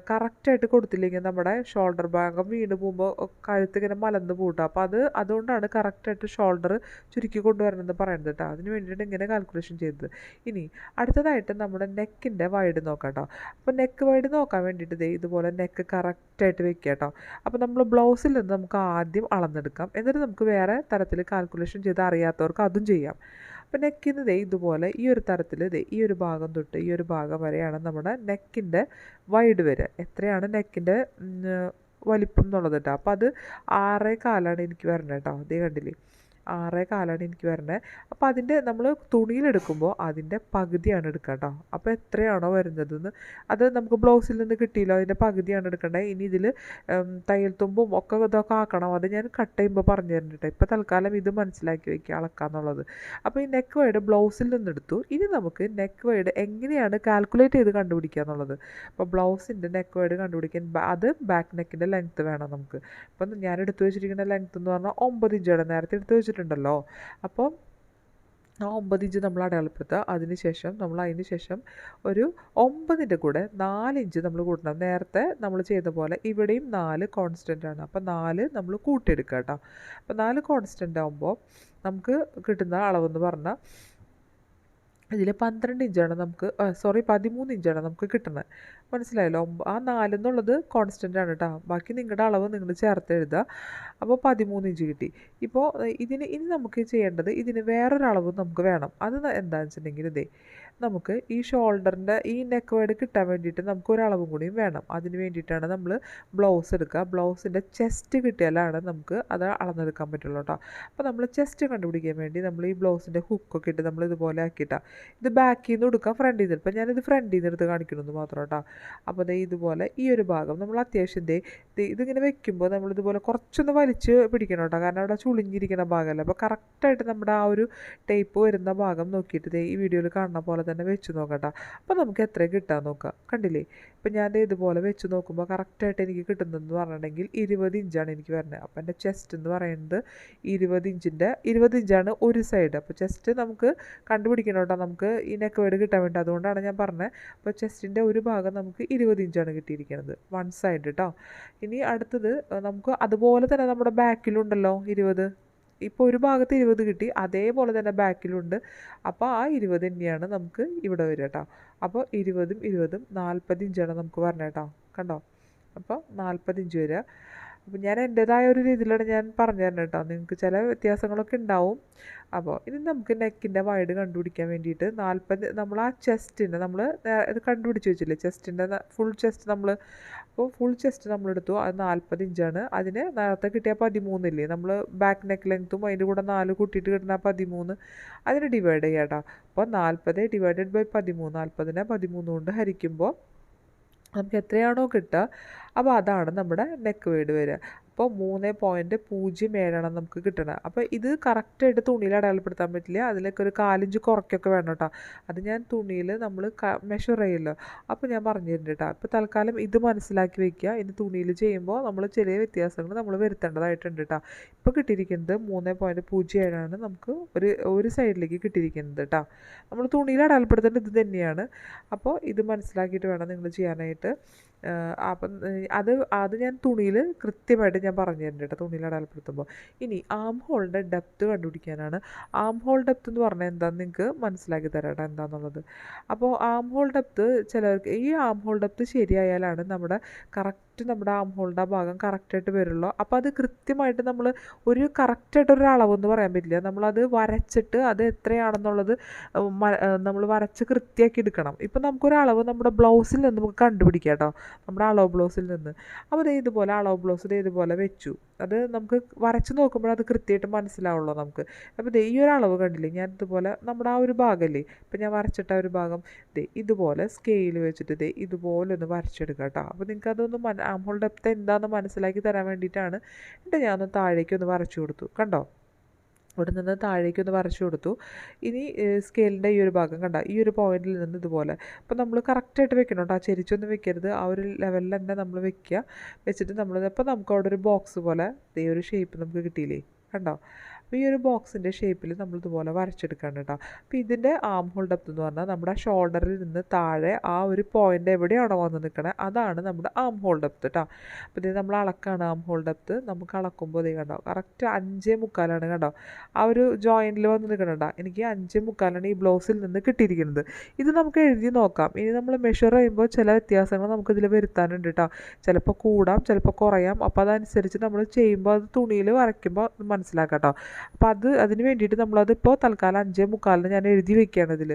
കറക്റ്റായിട്ട് കൊടുത്തില്ലെങ്കിൽ നമ്മുടെ ഷോൾഡർ ഭാഗം വീണ് പോകുമ്പോൾ കഴുത്ത് ഇങ്ങനെ മലന്ന് പൂട്ടും അപ്പോൾ അത് അതുകൊണ്ടാണ് കറക്റ്റായിട്ട് ഷോൾഡർ ചുരുക്കി കൊണ്ടുവരണമെന്ന് പറയുന്നത് കേട്ടോ അതിന് വേണ്ടിയിട്ട് ഇങ്ങനെ കാൽക്കുലേഷൻ ചെയ്തത്. ഇനി അടുത്തതായിട്ട് നമ്മുടെ നെക്കിന്റെ വൈഡ് നോക്കാം കേട്ടോ അപ്പോൾ നെക്ക് വൈഡ് നോക്കാൻ വേണ്ടിയിട്ട് ദേ ഇതുപോലെ നെക്ക് കറക്റ്റായിട്ട് വെക്കുക കേട്ടോ അപ്പോൾ നമ്മൾ ബ്ലൗസിൽ നിന്ന് നമുക്ക് ആദ്യം അളന്നെടുക്കാം. എന്നിട്ട് നമുക്ക് വേറെ തരത്തിൽ കാൽക്കുലേഷൻ ചെയ്ത് അറിയാത്തവർക്ക് അതും ചെയ്യാം. അപ്പോൾ നെക്കിന് ദേ ഇതുപോലെ ഈ ഒരു തരത്തിൽ ദേ ഈ ഒരു ഭാഗം തൊട്ട് ഈ ഒരു ഭാഗം വരെയാണ് നമ്മുടെ നെക്കിന്റെ വൈഡ് വരിക എത്രയാണ് നെക്കിന്റെ വലിപ്പം എന്നുള്ളത് കേട്ടോ അപ്പോൾ അത് ആറേ കാലാണ് എനിക്ക് വരണത് കേട്ടോ അതേ കണ്ടില്ലേ? ആറേ കാലാണ് എനിക്ക് വരണേ അപ്പോൾ അതിന്റെ നമ്മൾ തുണിയിലെടുക്കുമ്പോൾ അതിന്റെ പകുതിയാണ് എടുക്കുക കേട്ടോ അപ്പോൾ എത്രയാണോ വരുന്നതെന്ന്. അത് നമുക്ക് ബ്ലൗസിൽ നിന്ന് കിട്ടിയില്ലോ അതിന്റെ പകുതിയാണ് എടുക്കേണ്ടത് ഇനി ഇതിൽ തയ്യൽ തുമ്പും ഒക്കെ ഇതൊക്കെ ആക്കണം. അത് ഞാൻ കട്ട് ചെയ്യുമ്പോൾ പറഞ്ഞു തരുന്നുണ്ട് ഇപ്പോൾ തൽക്കാലം ഇത് മനസ്സിലാക്കി വയ്ക്കുക അളക്കാന്നുള്ളത്. അപ്പോൾ ഈ നെക്ക് വൈഡ് ബ്ലൗസിൽ നിന്നെടുത്തു ഇനി നമുക്ക് നെക്ക് വൈഡ് എങ്ങനെയാണ് കാൽക്കുലേറ്റ് ചെയ്ത് കണ്ടുപിടിക്കുക എന്നുള്ളത്. അപ്പോൾ ബ്ലൗസിന്റെ നെക്ക് വൈഡ് കണ്ടുപിടിക്കാൻ അത് ബാക്ക് നെക്കിന്റെ ലെങ്ത്ത് വേണം നമുക്ക്. അപ്പം ഞാൻ എടുത്തു വെച്ചിരിക്കുന്ന ലെങ്ത്ത് എന്ന് പറഞ്ഞാൽ ഒമ്പത് ഇഞ്ചാണ്. നേരത്തെ എടുത്ത് വെച്ചിട്ടുണ്ടല്ലോ അപ്പോൾ ആ ഒമ്പത് ഇഞ്ച് നമ്മൾ അടയാളപ്പെടുത്തുക. അതിന് ശേഷം നമ്മൾ അതിന് ശേഷം ഒരു ഒമ്പതിന്റെ കൂടെ നാല് ഇഞ്ച് നമ്മൾ കൂട്ടണം. നേരത്തെ നമ്മൾ ചെയ്ത പോലെ ഇവിടെയും നാല് കോൺസ്റ്റന്റ് ആണ്. അപ്പോൾ നാല് നമ്മൾ കൂട്ടിയെടുക്കുക കേട്ടോ. അപ്പോൾ നാല് കോൺസ്റ്റന്റ് ആകുമ്പോൾ നമുക്ക് കിട്ടുന്ന അളവെന്ന് പറഞ്ഞാൽ ഇതിൽ പന്ത്രണ്ട് ഇഞ്ചാണ് നമുക്ക് സോറി പതിമൂന്ന് ഇഞ്ചാണ് നമുക്ക് കിട്ടുന്നത്. മനസ്സിലായല്ലോ? ആ നാലെന്നുള്ളത് കോൺസ്റ്റന്റ് ആണ് കേട്ടോ ബാക്കി നിങ്ങളുടെ അളവ് നിങ്ങൾ ചേർത്ത് എഴുതുക അപ്പോൾ പതിമൂന്ന് ഇഞ്ച് കിട്ടി. ഇപ്പോൾ ഇതിന് ഇനി നമുക്ക് ചെയ്യേണ്ടത് ഇതിന് വേറൊരളവ് നമുക്ക് വേണം. അത് എന്താണെന്ന് വെച്ചിട്ടുണ്ടെങ്കിൽ ഇതേ നമുക്ക് ഈ ഷോൾഡറിന്റെ ഈ നെക്ക് വേഡ് കിട്ടാൻ വേണ്ടിയിട്ട് നമുക്ക് ഒരളവും കൂടിയും വേണം. അതിന് വേണ്ടിയിട്ടാണ് നമ്മൾ ബ്ലൗസ് എടുക്കുക. ബ്ലൗസിന്റെ ചെസ്റ്റ് കിട്ടിയാലാണ് നമുക്ക് അത് അളന്നെടുക്കാൻ പറ്റുള്ളൂ കേട്ടോ അപ്പോൾ നമ്മൾ ചെസ്റ്റ് കണ്ടുപിടിക്കാൻ വേണ്ടി നമ്മൾ ഈ ബ്ലൗസിന്റെ ഹുക്കൊക്കെ ഇട്ട് നമ്മൾ ഇതുപോലെ ആക്കിയിട്ടാണ് ഇത് ബാക്കിൽ നിന്ന് കൊടുക്കുക ഫ്രണ്ടിൽ നിന്ന് ഇപ്പം ഞാനിത് ഫ്രണ്ടിൽ നിന്ന് എടുത്ത് കാണിക്കണമെന്ന് മാത്രം കേട്ടോ അപ്പോൾ ദേ ഇതുപോലെ ഈ ഒരു ഭാഗം നമ്മൾ അത്യാവശ്യം ദേ ഇതിങ്ങനെ വെക്കുമ്പോൾ നമ്മളിതുപോലെ കുറച്ചൊന്ന് വലിച്ച് പിടിക്കണം കേട്ടോ കാരണം അവിടെ ചുളിഞ്ഞിരിക്കുന്ന ഭാഗമല്ല അപ്പോൾ കറക്റ്റായിട്ട് നമ്മുടെ ആ ഒരു ടേപ്പ് വരുന്ന ഭാഗം നോക്കിയിട്ട് ദേ ഈ വീഡിയോയിൽ കാണുന്ന പോലെ തന്നെ വെച്ച് നോക്കട്ടെ. അപ്പോൾ നമുക്ക് എത്ര കിട്ടാൻ നോക്കാം. കണ്ടില്ലേ? ഇപ്പം ഞാൻ ഇതുപോലെ വെച്ച് നോക്കുമ്പോൾ കറക്റ്റായിട്ട് എനിക്ക് കിട്ടുന്നതെന്ന് പറഞ്ഞിട്ടുണ്ടെങ്കിൽ ഇരുപത് ഇഞ്ചാണ് എനിക്ക് വരുന്നത്. അപ്പോൾ എന്റെ ചെസ്റ്റ് എന്ന് പറയുന്നത് ഇരുപത് ഇഞ്ചിന്റെ ഇരുപത് ഇഞ്ചാണ് ഒരു സൈഡ് അപ്പോൾ ചെസ്റ്റ് നമുക്ക് കണ്ടുപിടിക്കണം കേട്ടോ. നമുക്ക് ഈ നെക്ക് വേർഡ് കിട്ടാൻ വേണ്ടി അതുകൊണ്ടാണ് ഞാൻ പറഞ്ഞത്. അപ്പോൾ ചെസ്റ്റിന്റെ ഒരു ഭാഗം നമുക്ക് ഇരുപത് ഇഞ്ചാണ് കിട്ടിയിരിക്കുന്നത്. വൺ സൈഡ് കേട്ടോ ഇനി അടുത്തത് നമുക്ക് അതുപോലെ തന്നെ നമ്മുടെ ബാക്കിലുണ്ടല്ലോ ഇരുപത്. ഇപ്പോൾ ഒരു ഭാഗത്ത് ഇരുപത് കിട്ടി അതേപോലെ തന്നെ ബാക്കിലുണ്ട്. അപ്പോൾ ആ ഇരുപത് തന്നെയാണ് നമുക്ക് ഇവിടെ വരിക കേട്ടോ. അപ്പോൾ ഇരുപതും ഇരുപതും നാൽപ്പത് ഇഞ്ചാണ് നമുക്ക് പറഞ്ഞത് കേട്ടോ. കണ്ടോ? അപ്പോൾ നാൽപ്പത് ഇഞ്ച് വരിക. അപ്പോൾ ഞാൻ എന്റേതായ ഒരു രീതിയിലാണ് ഞാൻ പറഞ്ഞു തരണം കേട്ടോ. നിങ്ങൾക്ക് ചില വ്യത്യാസങ്ങളൊക്കെ ഉണ്ടാവും. അപ്പോൾ ഇനി നമുക്ക് നെക്കിന്റെ വൈഡ് കണ്ടുപിടിക്കാൻ വേണ്ടിയിട്ട് നാൽപ്പത് നമ്മൾ ആ ചെസ്റ്റിന്റെ നമ്മൾ ഇത് കണ്ടുപിടിച്ച് വെച്ചില്ലേ? ചെസ്റ്റിന്റെ ഫുൾ ചെസ്റ്റ് നമ്മൾ അപ്പോൾ ഫുൾ ചെസ്റ്റ് നമ്മളെടുത്തു. അത് നാൽപ്പത് ഇഞ്ചാണ്. അതിന് നേരത്തെ കിട്ടിയ പതിമൂന്നില്ലേ? നമ്മൾ ബാക്ക് നെക്ക് ലെങ്ത്തും അതിന്റെ കൂടെ നാല് കൂട്ടിയിട്ട് കിട്ടുന്ന പതിമൂന്ന്. അതിന് ഡിവൈഡ് ചെയ്യാം കേട്ടോ. അപ്പോൾ നാൽപ്പത് ഡിവൈഡഡ് ബൈ പതിമൂന്ന്. നാൽപ്പതിനെ പതിമൂന്ന് കൊണ്ട് ഹരിക്കുമ്പോൾ നമുക്ക് എത്രയാണോ കിട്ടുക. അപ്പോൾ അതാണ് നമ്മുടെ നെക്ക് വേഡ് വരിക. അപ്പോൾ മൂന്ന് പോയിന്റ് പൂജ്യം ഏഴാണ് നമുക്ക് കിട്ടുന്നത് അപ്പോൾ ഇത് കറക്റ്റായിട്ട് തുണിയിൽ അടയാളപ്പെടുത്താൻ പറ്റില്ല. അതിലേക്ക് ഒരു കാലിഞ്ച് കുറയ്ക്കൊക്കെ വേണം കേട്ടോ അത് ഞാൻ തുണിയിൽ നമ്മൾ മെഷർ ചെയ്യല്ലോ. അപ്പോൾ ഞാൻ പറഞ്ഞു തരുന്നുണ്ട് കേട്ടോ അപ്പോൾ തൽക്കാലം ഇത് മനസ്സിലാക്കി വെക്കുക. ഇത് തുണിയിൽ ചെയ്യുമ്പോൾ നമ്മൾ ചെറിയ വ്യത്യാസങ്ങൾ നമ്മൾ വരുത്തേണ്ടതായിട്ടുണ്ട് കേട്ടോ ഇപ്പോൾ കിട്ടിയിരിക്കുന്നത് മൂന്ന് പോയിന്റ് പൂജ്യം ഏഴാണ് നമുക്ക് ഒരു ഒരു സൈഡിലേക്ക് കിട്ടിയിരിക്കുന്നത് കേട്ടോ നമ്മൾ തുണിയിൽ അടയാളപ്പെടുത്തേണ്ടത് ഇത് തന്നെയാണ്. അപ്പോൾ ഇത് മനസ്സിലാക്കിയിട്ട് വേണം നിങ്ങൾ ചെയ്യാനായിട്ട്. അപ്പം അത് അത് ഞാൻ തുണിയിൽ കൃത്യമായിട്ട് ഞാൻ പറഞ്ഞു തരുന്നുണ്ട് കേട്ടോ തുണിയിൽ അടയാളപ്പെടുത്തുമ്പോൾ ഇനി ആം ഹോളിന്റെ ഡെപ്ത് കണ്ടുപിടിക്കാനാണ്. ആം ഹോൾ ഡെപ്ത് എന്ന് പറഞ്ഞാൽ എന്താണെന്ന് നിങ്ങൾക്ക് മനസ്സിലാക്കി തരാം കേട്ടോ എന്താണെന്നുള്ളത് അപ്പോൾ ആം ഹോൾ ഡെപ്ത് ചിലർക്ക് ഈ ആം ഹോൾ ഡെപ്ത് ശരിയായാലാണ് നമ്മുടെ കറക്റ്റ് നമ്മുടെ ആം ഹോളിന്റെ ആ ഭാഗം കറക്റ്റായിട്ട് വരുള്ളൂ. അപ്പോൾ അത് കൃത്യമായിട്ട് നമ്മൾ ഒരു കറക്റ്റായിട്ടൊരു അളവെന്ന് പറയാൻ പറ്റില്ല. നമ്മളത് വരച്ചിട്ട് അത് എത്രയാണെന്നുള്ളത് നമ്മൾ വരച്ച് കൃത്യമാക്കി എടുക്കണം. ഇപ്പം നമുക്കൊരളവ് നമ്മുടെ ബ്ലൗസിൽ നിന്ന് നമുക്ക് കണ്ടുപിടിക്കാം കേട്ടോ. നമ്മുടെ അളവ് ബ്ലൗസിൽ നിന്ന്. അപ്പോൾ ഇതുപോലെ അളവ് ബ്ലൗസ് ദേ ഇതുപോലെ വെച്ചു. അത് നമുക്ക് വരച്ച് നോക്കുമ്പോൾ അത് കൃത്യമായിട്ട് മനസ്സിലാവുള്ളൂ നമുക്ക്. അപ്പോൾ ദേ ഈ ഒരു അളവ് കണ്ടില്ലേ? ഞാൻ ഇതുപോലെ നമ്മുടെ ആ ഒരു ഭാഗമല്ലേ ഇപ്പം ഞാൻ വരച്ചിട്ട ഒരു ഭാഗം ദേ ഇതുപോലെ സ്കെയിൽ വെച്ചിട്ട് ദേ ഇതുപോലെ ഒന്ന് വരച്ചെടുക്കുക കേട്ടോ. അപ്പോൾ നിങ്ങൾക്ക് അതൊന്ന് മന ആംഹോൾ ഡെപ്ത് എന്താണെന്ന് മനസ്സിലാക്കി തരാൻ വേണ്ടിയിട്ടാണ്. എന്നിട്ട് ഞാനൊന്ന് താഴേക്ക് ഒന്ന് വരച്ചു കൊടുത്തു. കണ്ടോ? ഇവിടെ നിന്ന് താഴേക്ക് ഒന്ന് വരച്ചു കൊടുത്തു. ഇനി സ്കെയിലിന്റെ ഈ ഒരു ഭാഗം കണ്ട ഈ ഒരു പോയിന്റിൽ നിന്ന് ഇതുപോലെ. അപ്പോൾ നമ്മൾ കറക്റ്റായിട്ട് വെക്കണം കേട്ടോ ചെരിച്ചൊന്നും വെക്കരുത്. ആ ഒരു ലെവലിൽ തന്നെ നമ്മൾ വെക്കുക വെച്ചിട്ട് നമ്മൾ അപ്പോൾ നമുക്ക് അവിടെ ഒരു ബോക്സ് പോലെ ഈ ഒരു ഷേപ്പ് നമുക്ക് കിട്ടിയില്ലേ? കണ്ടോ? അപ്പോൾ ഈ ഒരു ബോക്സിന്റെ ഷേപ്പിൽ നമ്മൾ ഇതുപോലെ വരച്ചെടുക്കണം കേട്ടോ അപ്പോൾ ഇതിന്റെ ആം ഹോൾ ഡെപ്ത് എന്ന് പറഞ്ഞാൽ നമ്മുടെ ഷോൾഡറിൽ നിന്ന് താഴെ ആ ഒരു പോയിന്റ് എവിടെയാണോ വന്ന് നിൽക്കണത് അതാണ് നമ്മുടെ ആം ഹോൾ ഡെപ്ത് കേട്ടോ അപ്പോൾ ഇത് നമ്മൾ അളക്കാണ് ആം ഹോൾ ഡെപ്ത് നമുക്ക് അളക്കുമ്പോൾ ഇത് കണ്ടോ കറക്റ്റ് അഞ്ചേ മുക്കാലാണ് കണ്ടോ. ആ ഒരു ജോയിന്റിൽ വന്ന് നിൽക്കണണ്ട എനിക്ക് അഞ്ചേ മുക്കാലാണ് ഈ ബ്ലൗസിൽ നിന്ന് കിട്ടിയിരിക്കുന്നത്. ഇത് നമുക്ക് എഴുതി നോക്കാം. ഇനി നമ്മൾ മെഷർ ചെയ്യുമ്പോൾ ചില വ്യത്യാസങ്ങൾ നമുക്കിതിൽ വരുത്താനുണ്ട് കേട്ടോ ചിലപ്പോൾ കൂടാം ചിലപ്പോൾ കുറയാം. അപ്പോൾ അതനുസരിച്ച് നമ്മൾ ചെയ്യുമ്പോൾ അത് തുണിയിൽ വരയ്ക്കുമ്പോൾ മനസ്സിലാക്കാം കേട്ടോ അപ്പോൾ അത് അതിന് വേണ്ടിയിട്ട് നമ്മളതിപ്പോൾ തൽക്കാലം അഞ്ചേ മുക്കാലിന് ഞാൻ എഴുതി വയ്ക്കുകയാണ് ഇതിൽ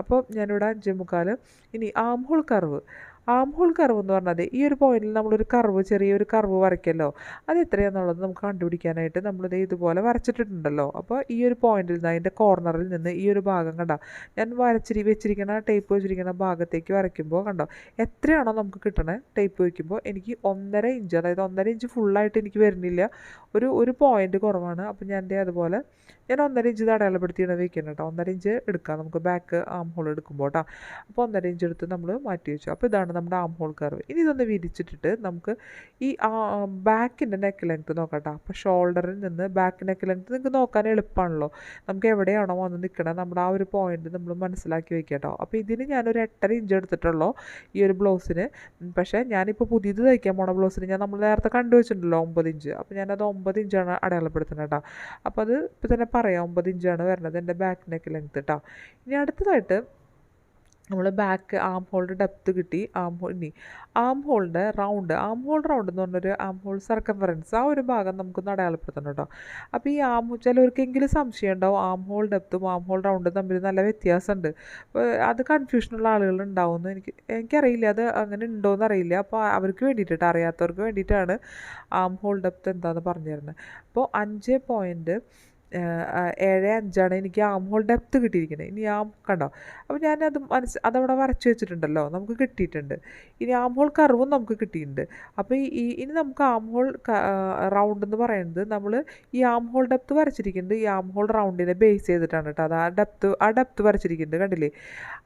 അപ്പോൾ ഞാനിവിടെ അഞ്ചേ മുക്കാൽ ഇനി arm hole curve. Arm hole curve എന്ന് പറഞ്ഞാൽ ഈ ഒരു പോയിന്റിൽ നമ്മളൊരു കർവ് ചെറിയൊരു കർവ് വരയ്ക്കല്ലോ. അത് എത്രയാണെന്നുള്ളത് നമുക്ക് കണ്ടുപിടിക്കാനായിട്ട് നമ്മളിത് ഇതുപോലെ വരച്ചിട്ടിട്ടുണ്ടല്ലോ. അപ്പോൾ ഈ ഒരു പോയിന്റിൽ നിന്ന് അതിന്റെ കോർണറിൽ നിന്ന് ഈ ഒരു ഭാഗം കണ്ടോ? ഞാൻ വരച്ചിരി വെച്ചിരിക്കുന്ന ടേപ്പ് വെച്ചിരിക്കുന്ന ഭാഗത്തേക്ക് വരയ്ക്കുമ്പോൾ കണ്ടോ? എത്രയാണോ നമുക്ക് കിട്ടണേ ടേപ്പ് വയ്ക്കുമ്പോൾ എനിക്ക് ഒന്നര ഇഞ്ച് അതായത് ഒന്നര ഇഞ്ച് ഫുള്ളായിട്ട് എനിക്ക് വരുന്നില്ല. ഒരു ഒരു പോയിന്റ് കുറവാണ്. അപ്പോൾ ഞാൻ എന്റെ അതുപോലെ ഞാൻ ഒന്നര ഇഞ്ച് ഇത് അടയാളപ്പെടുത്തിയാണ് വെക്കുന്നത് കേട്ടോ. ഒന്നര ഇഞ്ച് എടുക്കാം. നമുക്ക് ബാക്ക് ആം ഹോൾ എടുക്കുമ്പോൾ കേട്ടോ. അപ്പോൾ ഒന്നര ഇഞ്ച് എടുത്ത് നമ്മൾ മാറ്റി വെച്ചു. അപ്പോൾ ഇതാണ് നമ്മുടെ ആം ഹോൾ കർവ്. ഇനി ഇതൊന്ന് വിരിച്ചിട്ടിട്ട് നമുക്ക് ഈ ബാക്കിന്റെ നെക്ക് ലെങ്ത്ത് നോക്കട്ടോ അപ്പോൾ ഷോൾഡറിൽ നിന്ന് ബാക്ക് നെക്ക് ലെങ്ത്ത് നിങ്ങൾക്ക് നോക്കാൻ എളുപ്പമാണല്ലോ നമുക്ക് എവിടെയാണോ വന്ന് നിൽക്കണം നമ്മുടെ ആ ഒരു പോയിന്റ് നമ്മൾ മനസ്സിലാക്കി വെക്കുക കേട്ടോ അപ്പോൾ ഇതിന് ഞാനൊരു എട്ടര ഇഞ്ച് എടുത്തിട്ടുള്ളൂ ഈ ഒരു ബ്ലൗസിന് പക്ഷേ ഞാനിപ്പോൾ പുതിയത് തയ്ക്കാൻ പോണ ബ്ലൗസിന് ഞാൻ നമ്മൾ നേരത്തെ കണ്ടു വെച്ചിട്ടുണ്ടല്ലോ ഒമ്പത് ഇഞ്ച് അപ്പോൾ ഞാനത് ഒമ്പത് ഇഞ്ചാണ് അടയാളപ്പെടുത്തുന്നത് കേട്ടോ അപ്പോൾ അത് ഇപ്പോൾ തന്നെ പറയാം ഒമ്പത് ഇഞ്ചാണ് വരുന്നത് എന്റെ ബാക്ക് നെക്ക് ലെങ്ത്ത് കേട്ടോ ഇനി അടുത്തതായിട്ട് നമ്മൾ ബാക്ക് ആം ഹോളിന്റെ ഡെപ്ത്ത് കിട്ടി ആം ഹോൾ ഇനി. ആം ഹോളിന്റെ റൗണ്ട് ആം ഹോൾ റൗണ്ട് എന്ന് പറഞ്ഞൊരു ആം ഹോൾ സർക്കംഫറൻസ് ആ ഒരു ഭാഗം നമുക്കൊന്ന് അടയാളപ്പെടുത്തണം കേട്ടോ. അപ്പോൾ ഈ ആം ചിലവർക്കെങ്കിലും സംശയം ഉണ്ടാവും ആം ഹോൾ ഡെപ്തും ആം ഹോൾ റൗണ്ടും തമ്മിൽ നല്ല വ്യത്യാസമുണ്ട്. അത് കൺഫ്യൂഷനുള്ള ആളുകൾ ഉണ്ടാവുമെന്ന് എനിക്ക് എനിക്കറിയില്ല അത് അങ്ങനെ ഉണ്ടോ എന്ന് അറിയില്ല അപ്പോൾ അവർക്ക് വേണ്ടിയിട്ടാണ് അറിയാത്തവർക്ക് വേണ്ടിയിട്ടാണ് ആം ഹോൾ ഡെപ്ത് എന്താണെന്ന് പറഞ്ഞു തരുന്നത്. അപ്പോൾ അഞ്ച് പോയിന്റ് ഏഴ് അഞ്ചാണ് എനിക്ക് ആം ഹോൾ ഡെപ്ത് കിട്ടിയിരിക്കുന്നത് ഇനി ആം കണ്ടോ? അപ്പോൾ ഞാനത് മനസ്സ് അതവിടെ വരച്ച് വെച്ചിട്ടുണ്ടല്ലോ. നമുക്ക് കിട്ടിയിട്ടുണ്ട്. ഇനി ആം ഹോൾ കർവും നമുക്ക് കിട്ടിയിട്ടുണ്ട്. അപ്പോൾ ഈ ഇനി നമുക്ക് ആം ഹോൾ റൗണ്ട് എന്ന് പറയുന്നത് നമ്മൾ ഈ ആം ഹോൾ ഡെപ്ത് വരച്ചിരിക്കുന്നത് ഈ ആം ഹോൾ റൗണ്ടിനെ ബേസ് ചെയ്തിട്ടാണ് കേട്ടോ. അത് ആ ഡെപ്ത് ആ ഡെപ്ത് വരച്ചിരിക്കുന്നത് കണ്ടില്ലേ?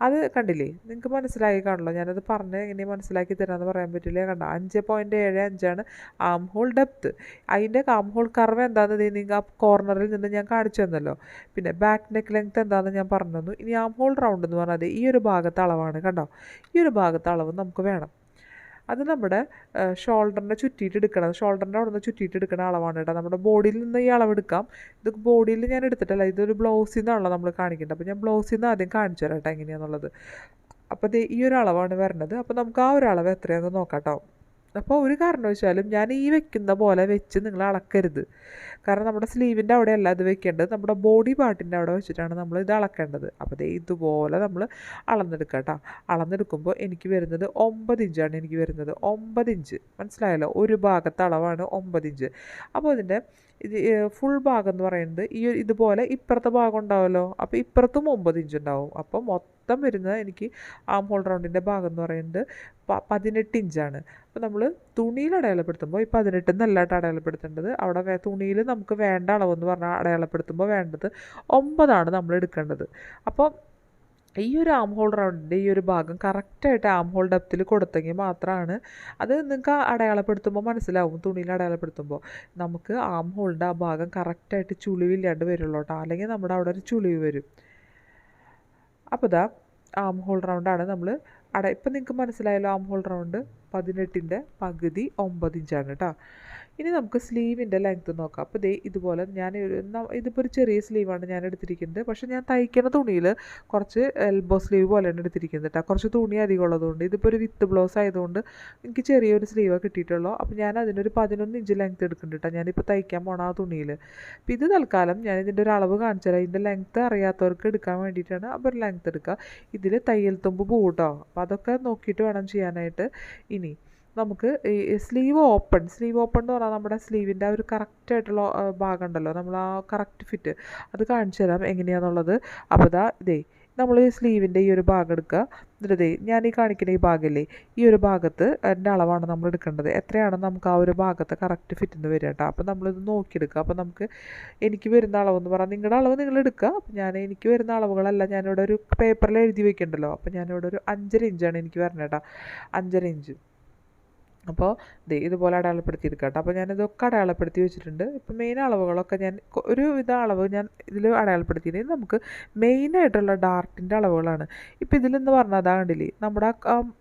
അത് കണ്ടില്ലേ? നിങ്ങൾക്ക് മനസ്സിലായി കാണല്ലോ ഞാനത് പറഞ്ഞ് എങ്ങനെ മനസ്സിലാക്കി തരാമെന്ന് പറയാൻ പറ്റില്ല? കണ്ടോ? അഞ്ച് പോയിന്റ് ഏഴ് അഞ്ചാണ് ആം ഹോൾ ഡെപ്ത് അതിന്റെ ആം ഹോൾ കർവ് എന്താണെന്ന് നിങ്ങൾക്ക് ആ കോർണറിൽ നിന്ന് ഞാൻ കാണിച്ചു തന്നല്ലോ പിന്നെ ബാക്ക് നെക്ക് ലെങ്ത് എന്താണെന്ന് ഞാൻ പറഞ്ഞു തന്നു ഇനി ആം ഹോൾ റൗണ്ട് എന്ന് പറഞ്ഞാൽ ഈ ഒരു ഭാഗത്തെ അളവാണ് കണ്ടോ? ഈ ഒരു ഭാഗത്തെ അളവ് നമുക്ക് വേണം. അത് നമ്മുടെ ഷോൾഡറിനെ ചുറ്റിയിട്ട് എടുക്കണം. ഷോൾഡറിന്റെ അവിടെ നിന്ന് ചുറ്റിയിട്ട് എടുക്കുന്ന അളവാണ് കേട്ടോ. നമ്മുടെ ബോഡിയിൽ നിന്ന് ഈ അളവ് എടുക്കാം. ഇത് ബോഡിയിൽ ഞാൻ എടുത്തിട്ടല്ല ഇതൊരു ബ്ലൗസിൽ നിന്നാണല്ലോ നമ്മൾ കാണിക്കേണ്ടത് അപ്പോൾ ഞാൻ ബ്ലൗസിൽ നിന്ന് ആദ്യം കാണിച്ചു തരാം കേട്ടോ എങ്ങനെയാണെന്നുള്ളത് അപ്പോൾ ഈ ഒരു അളവാണ് വരുന്നത് അപ്പോൾ നമുക്ക് ആ ഒരു അളവ് എത്രയാണെന്ന് നോക്കാം കേട്ടോ. അപ്പോൾ ഒരു കാരണവശാലും ഞാൻ ഈ വെക്കുന്ന പോലെ വെച്ച് നിങ്ങൾ അളക്കരുത്. കാരണം നമ്മുടെ സ്ലീവിന്റെ അവിടെയല്ല ഇത് വെക്കേണ്ടത്. നമ്മുടെ ബോഡി പാർട്ടിന്റെ അവിടെ വെച്ചിട്ടാണ് നമ്മൾ ഇത് അളക്കേണ്ടത്. അപ്പോൾ ദേ ഇതുപോലെ നമ്മൾ അളന്നെടുക്കുക കേട്ടോ. അളന്നെടുക്കുമ്പോൾ എനിക്ക് വരുന്നത് ഒമ്പത് ഇഞ്ചാണ് എനിക്ക് വരുന്നത്. ഒമ്പത് ഇഞ്ച്. മനസ്സിലായല്ലോ? ഒരു ഭാഗത്തെ അളവാണ് ഒമ്പത് ഇഞ്ച്. അപ്പോൾ ഇതിന്റെ ഇത് ഫുൾ ഭാഗം എന്ന് പറയുന്നത് ഈ ഇതുപോലെ ഇപ്പുറത്തെ ഭാഗം ഉണ്ടാവുമല്ലോ? അപ്പോൾ ഇപ്പുറത്തും ഒമ്പത് ഇഞ്ച് ഉണ്ടാവും. അപ്പോൾ മൊത്തം വരുന്നത് എനിക്ക് ആം ഹോൾ റൗണ്ടിന്റെ ഭാഗം എന്ന് പറയുന്നത് പതിനെട്ട് ഇഞ്ചാണ്. അപ്പോൾ നമ്മൾ തുണിയിൽ അടയാളപ്പെടുത്തുമ്പോൾ ഈ പതിനെട്ട് എന്നല്ലാട്ട് അടയാളപ്പെടുത്തേണ്ടത് അവിടെ തുണിയിൽ നമുക്ക് വേണ്ട അളവെന്ന് പറഞ്ഞാൽ അടയാളപ്പെടുത്തുമ്പോൾ വേണ്ടത് ഒമ്പതാണ് നമ്മൾ എടുക്കേണ്ടത്. അപ്പോൾ ഈ ഒരു ആം ഹോൾ റൗണ്ടിന്റെ ഈ ഒരു ഭാഗം കറക്റ്റായിട്ട് ആം ഹോൾ ഡെപ്തിൽ കൊടുത്തെങ്കിൽ മാത്രമാണ് അത് നിങ്ങൾക്ക് അടയാളപ്പെടുത്തുമ്പോൾ മനസ്സിലാവും തുണിയിൽ അടയാളപ്പെടുത്തുമ്പോൾ നമുക്ക് ആം ഹോളിന്റെ ആ ഭാഗം കറക്റ്റായിട്ട് ചുളിവില്ലാണ്ട് വരുള്ളൂ കേട്ടോ. അല്ലെങ്കിൽ നമ്മുടെ അവിടെ ഒരു ചുളിവ് വരും. അപ്പോൾ ഇതാ ആം ഹോൾ റൗണ്ടാണ് നമ്മൾ അട ഇപ്പം നിങ്ങൾക്ക് മനസ്സിലായല്ലോ ആം ഹോൾ റൗണ്ട് പതിനെട്ടിന്റെ പകുതി ഒമ്പത് ഇഞ്ചാണ് കേട്ടോ ഇനി നമുക്ക് സ്ലീവിന്റെ ലെങ്ത്ത് നോക്കാം. അപ്പോൾ ദേ ഇതുപോലെ ഞാൻ ഇതിപ്പോൾ ഒരു ചെറിയ സ്ലീവാണ് ഞാൻ എടുത്തിരിക്കുന്നത്. പക്ഷേ ഞാൻ തയ്ക്കുന്ന തുണിയിൽ കുറച്ച് എൽബോ സ്ലീവ് പോലെയാണ് എടുത്തിരിക്കുന്നത് കേട്ടോ കുറച്ച് തുണി അധികം ഉള്ളതുകൊണ്ട് ഇതിപ്പോൾ ഒരു വിത്ത് ബ്ലൗസ് ആയതുകൊണ്ട് എനിക്ക് ചെറിയൊരു സ്ലീവേ കിട്ടിയിട്ടുള്ളൂ. അപ്പോൾ ഞാൻ അതിനൊരു പതിനൊന്ന് ഇഞ്ച് ലെങ്ത്ത് എടുക്കുന്നുണ്ട് കേട്ടോ ഞാനിപ്പോൾ തയ്ക്കാൻ പോണ ആ തുണിയിൽ. അപ്പോൾ ഇത് തൽക്കാലം ഞാൻ ഇതിന്റെ ഒരു അളവ് കാണിച്ചു തരാം. ഇതിന്റെ ലെങ്ത്ത് അറിയാത്തവർക്ക് എടുക്കാൻ വേണ്ടിയിട്ടാണ് അപ്പോൾ ഒരു ലെങ്ത്ത് എടുക്കുക. ഇതിൽ തയ്യൽ തുമ്പ് പൂട്ടോ അപ്പോൾ അതൊക്കെ നോക്കിയിട്ട് വേണം ചെയ്യാനായിട്ട്. ഇനി നമുക്ക് ഈ സ്ലീവ് ഓപ്പൺ സ്ലീവ് ഓപ്പൺ എന്ന് പറഞ്ഞാൽ നമ്മുടെ സ്ലീവിന്റെ ആ ഒരു കറക്റ്റ് ആയിട്ടുള്ള ഭാഗം ഉണ്ടല്ലോ നമ്മൾ ആ കറക്റ്റ് ഫിറ്റ് അത് കാണിച്ചു തരാം എങ്ങനെയാണെന്നുള്ളത് അപ്പോൾ ഇതാ ഇതേ നമ്മൾ ഈ സ്ലീവിന്റെ ഈ ഒരു ഭാഗം എടുക്കുക എന്നിട്ട് ദേ ഞാൻ ഈ കാണിക്കുന്ന ഈ ഭാഗമില്ലേ ഈ ഒരു ഭാഗത്ത് എന്റെ അളവാണ് നമ്മൾ എടുക്കേണ്ടത്. എത്രയാണ് നമുക്ക് ആ ഒരു ഭാഗത്ത് കറക്റ്റ് ഫിറ്റ് എന്ന് വരിക കേട്ടോ. അപ്പോൾ നമ്മളിത് നോക്കിയെടുക്കുക അപ്പോൾ നമുക്ക് എനിക്ക് വരുന്ന അളവെന്ന് പറഞ്ഞാൽ നിങ്ങളുടെ അളവ് നിങ്ങൾ എടുക്കുക അപ്പോൾ ഞാൻ എനിക്ക് വരുന്ന അളവുകളല്ല. ഞാനിവിടെ ഒരു പേപ്പറിൽ എഴുതി വെക്കണ്ടല്ലോ. അപ്പോൾ ഞാനിവിടെ ഒരു അഞ്ചര ഇഞ്ചാണ് എനിക്ക് വരണേട്ടാ അഞ്ചര ഇഞ്ച് അപ്പോൾ ദേ ഇതുപോലെ അടയാളപ്പെടുത്തിയെടുക്കാം കേട്ടോ. അപ്പോൾ ഞാനിതൊക്കെ അടയാളപ്പെടുത്തി വെച്ചിട്ടുണ്ട്. ഇപ്പോൾ മെയിൻ അളവുകളൊക്കെ ഞാൻ ഒരു വിധ അളവ് ഞാൻ ഇതിൽ അടയാളപ്പെടുത്തിയിട്ട് നമുക്ക് മെയിനായിട്ടുള്ള ഡാർട്ടിന്റെ അളവുകളാണ്. ഇപ്പോൾ ഇതിലെന്ന് പറഞ്ഞാൽ അതാ കണ്ടില്ലേ നമ്മുടെ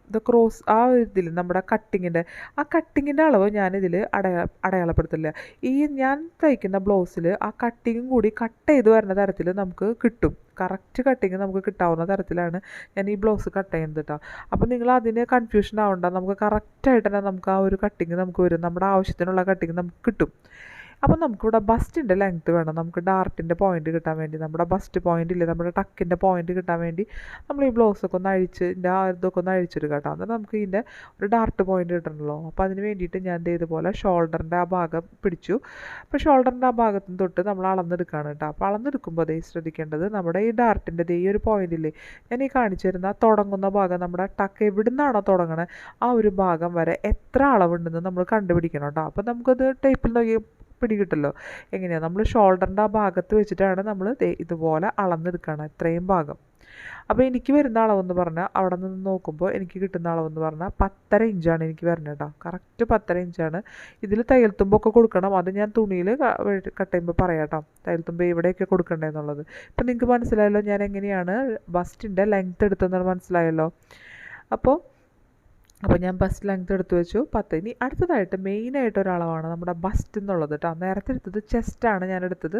ഇത് ക്രോസ് ആ ഇതിൽ നമ്മുടെ കട്ടിങ്ങിന്റെ ആ കട്ടിങ്ങിന്റെ അളവ് ഞാനിതിൽ അടയാ അടയാളപ്പെടുത്തില്ല. ഈ ഞാൻ തയ്ക്കുന്ന ബ്ലൗസിൽ ആ കട്ടിങ്ങും കൂടി കട്ട് ചെയ്ത് വരുന്ന തരത്തിൽ നമുക്ക് കിട്ടും. കറക്റ്റ് കട്ടിങ് നമുക്ക് കിട്ടാവുന്ന തരത്തിലാണ് ഞാൻ ഈ ബ്ലൗസ് കട്ട് ചെയ്യുന്നത് കേട്ടോ അപ്പോൾ നിങ്ങൾ അതിന് കൺഫ്യൂഷൻ ആവണ്ട. നമുക്ക് കറക്റ്റായിട്ട് തന്നെ നമുക്ക് ആ ഒരു കട്ടിങ് നമുക്ക് വരും. നമ്മുടെ ആവശ്യത്തിനുള്ള കട്ടിങ് നമുക്ക് കിട്ടും. അപ്പോൾ നമുക്കിവിടെ ബസ്റ്റിന്റെ ലെങ്ത്ത് വേണം. നമുക്ക് ഡാർട്ടിന്റെ പോയിന്റ് കിട്ടാൻ വേണ്ടി നമ്മുടെ ബസ്റ്റ് പോയിന്റ് ഇല്ലേ നമ്മുടെ ടക്കിന്റെ പോയിന്റ് കിട്ടാൻ വേണ്ടി നമ്മൾ ഈ ബ്ലൗസൊക്കെ ഒന്ന് അഴിച്ച് ഇതിന്റെ ആ ഇതൊക്കെ ഒന്ന് അഴിച്ചിട്ട് കേട്ടോ. എന്നിട്ട് നമുക്ക് ഇതിന്റെ ഒരു ഡാർട്ട് പോയിന്റ് കിട്ടണമല്ലോ അപ്പോൾ അതിന് വേണ്ടിയിട്ട് ഞാൻ ഇതുപോലെ ഷോൾഡറിന്റെ ആ ഭാഗം പിടിച്ചു. അപ്പോൾ ഷോൾഡറിന്റെ ആ ഭാഗത്തുനിന്ന് തൊട്ട് നമ്മൾ അളന്നെടുക്കുകയാണ് കേട്ടോ. അപ്പോൾ അളന്നെടുക്കുമ്പോൾ അതേ ശ്രദ്ധിക്കേണ്ടത് നമ്മുടെ ഈ ഡാർട്ടിന്റെ ഈ ഒരു പോയിന്റ് ഇല്ലേ ഞാൻ ഈ കാണിച്ചു തരുന്ന തുടങ്ങുന്ന ഭാഗം നമ്മുടെ ടക്ക് എവിടുന്നാണോ തുടങ്ങണേ ആ ഒരു ഭാഗം വരെ എത്ര അളവുണ്ടെന്ന് നമ്മൾ കണ്ടുപിടിക്കണം കേട്ടോ. അപ്പോൾ നമുക്കത് ടേപ്പിൽ നോക്കി പിടികിട്ടല്ലോ. എങ്ങനെയാണ് നമ്മൾ ഷോൾഡറിന്റെ ആ ഭാഗത്ത് വെച്ചിട്ടാണ് നമ്മൾ ഇതുപോലെ അളന്നെടുക്കണം ഇത്രയും ഭാഗം. അപ്പോൾ എനിക്ക് വരുന്ന അളവെന്ന് പറഞ്ഞാൽ അവിടെ നിന്ന് നോക്കുമ്പോൾ എനിക്ക് കിട്ടുന്ന അളവെന്ന് പറഞ്ഞാൽ പത്തര ഇഞ്ചാണ് എനിക്ക് വരുന്നത് കേട്ടോ കറക്റ്റ് പത്തര ഇഞ്ചാണ്. ഇതിൽ തയ്യൽത്തുമ്പൊക്കെ കൊടുക്കണം. അത് ഞാൻ തുണിയിൽ കട്ട് ചെയ്യുമ്പോൾ പറയാം കേട്ടോ തയ്യൽത്തുമ്പ് എവിടെയൊക്കെ കൊടുക്കണ്ടേന്നുള്ളത് ഇപ്പം നിങ്ങൾക്ക് മനസ്സിലായല്ലോ ഞാൻ എങ്ങനെയാണ് ബസ്റ്റിന്റെ ലെങ്ത് എടുത്തതെന്ന് മനസ്സിലായല്ലോ. അപ്പോൾ അപ്പോൾ ഞാൻ ബസ്റ്റ് ലെങ്ത് എടുത്ത് വെച്ചു. പത്ത്. ഇനി അടുത്തതായിട്ട് മെയിനായിട്ട് ഒരളവാണ് നമ്മുടെ ബസ്റ്റ് എന്നുള്ളത് കേട്ടോ നേരത്തെ എടുത്തത് ചെസ്റ്റാണ് ഞാൻ എടുത്തത്.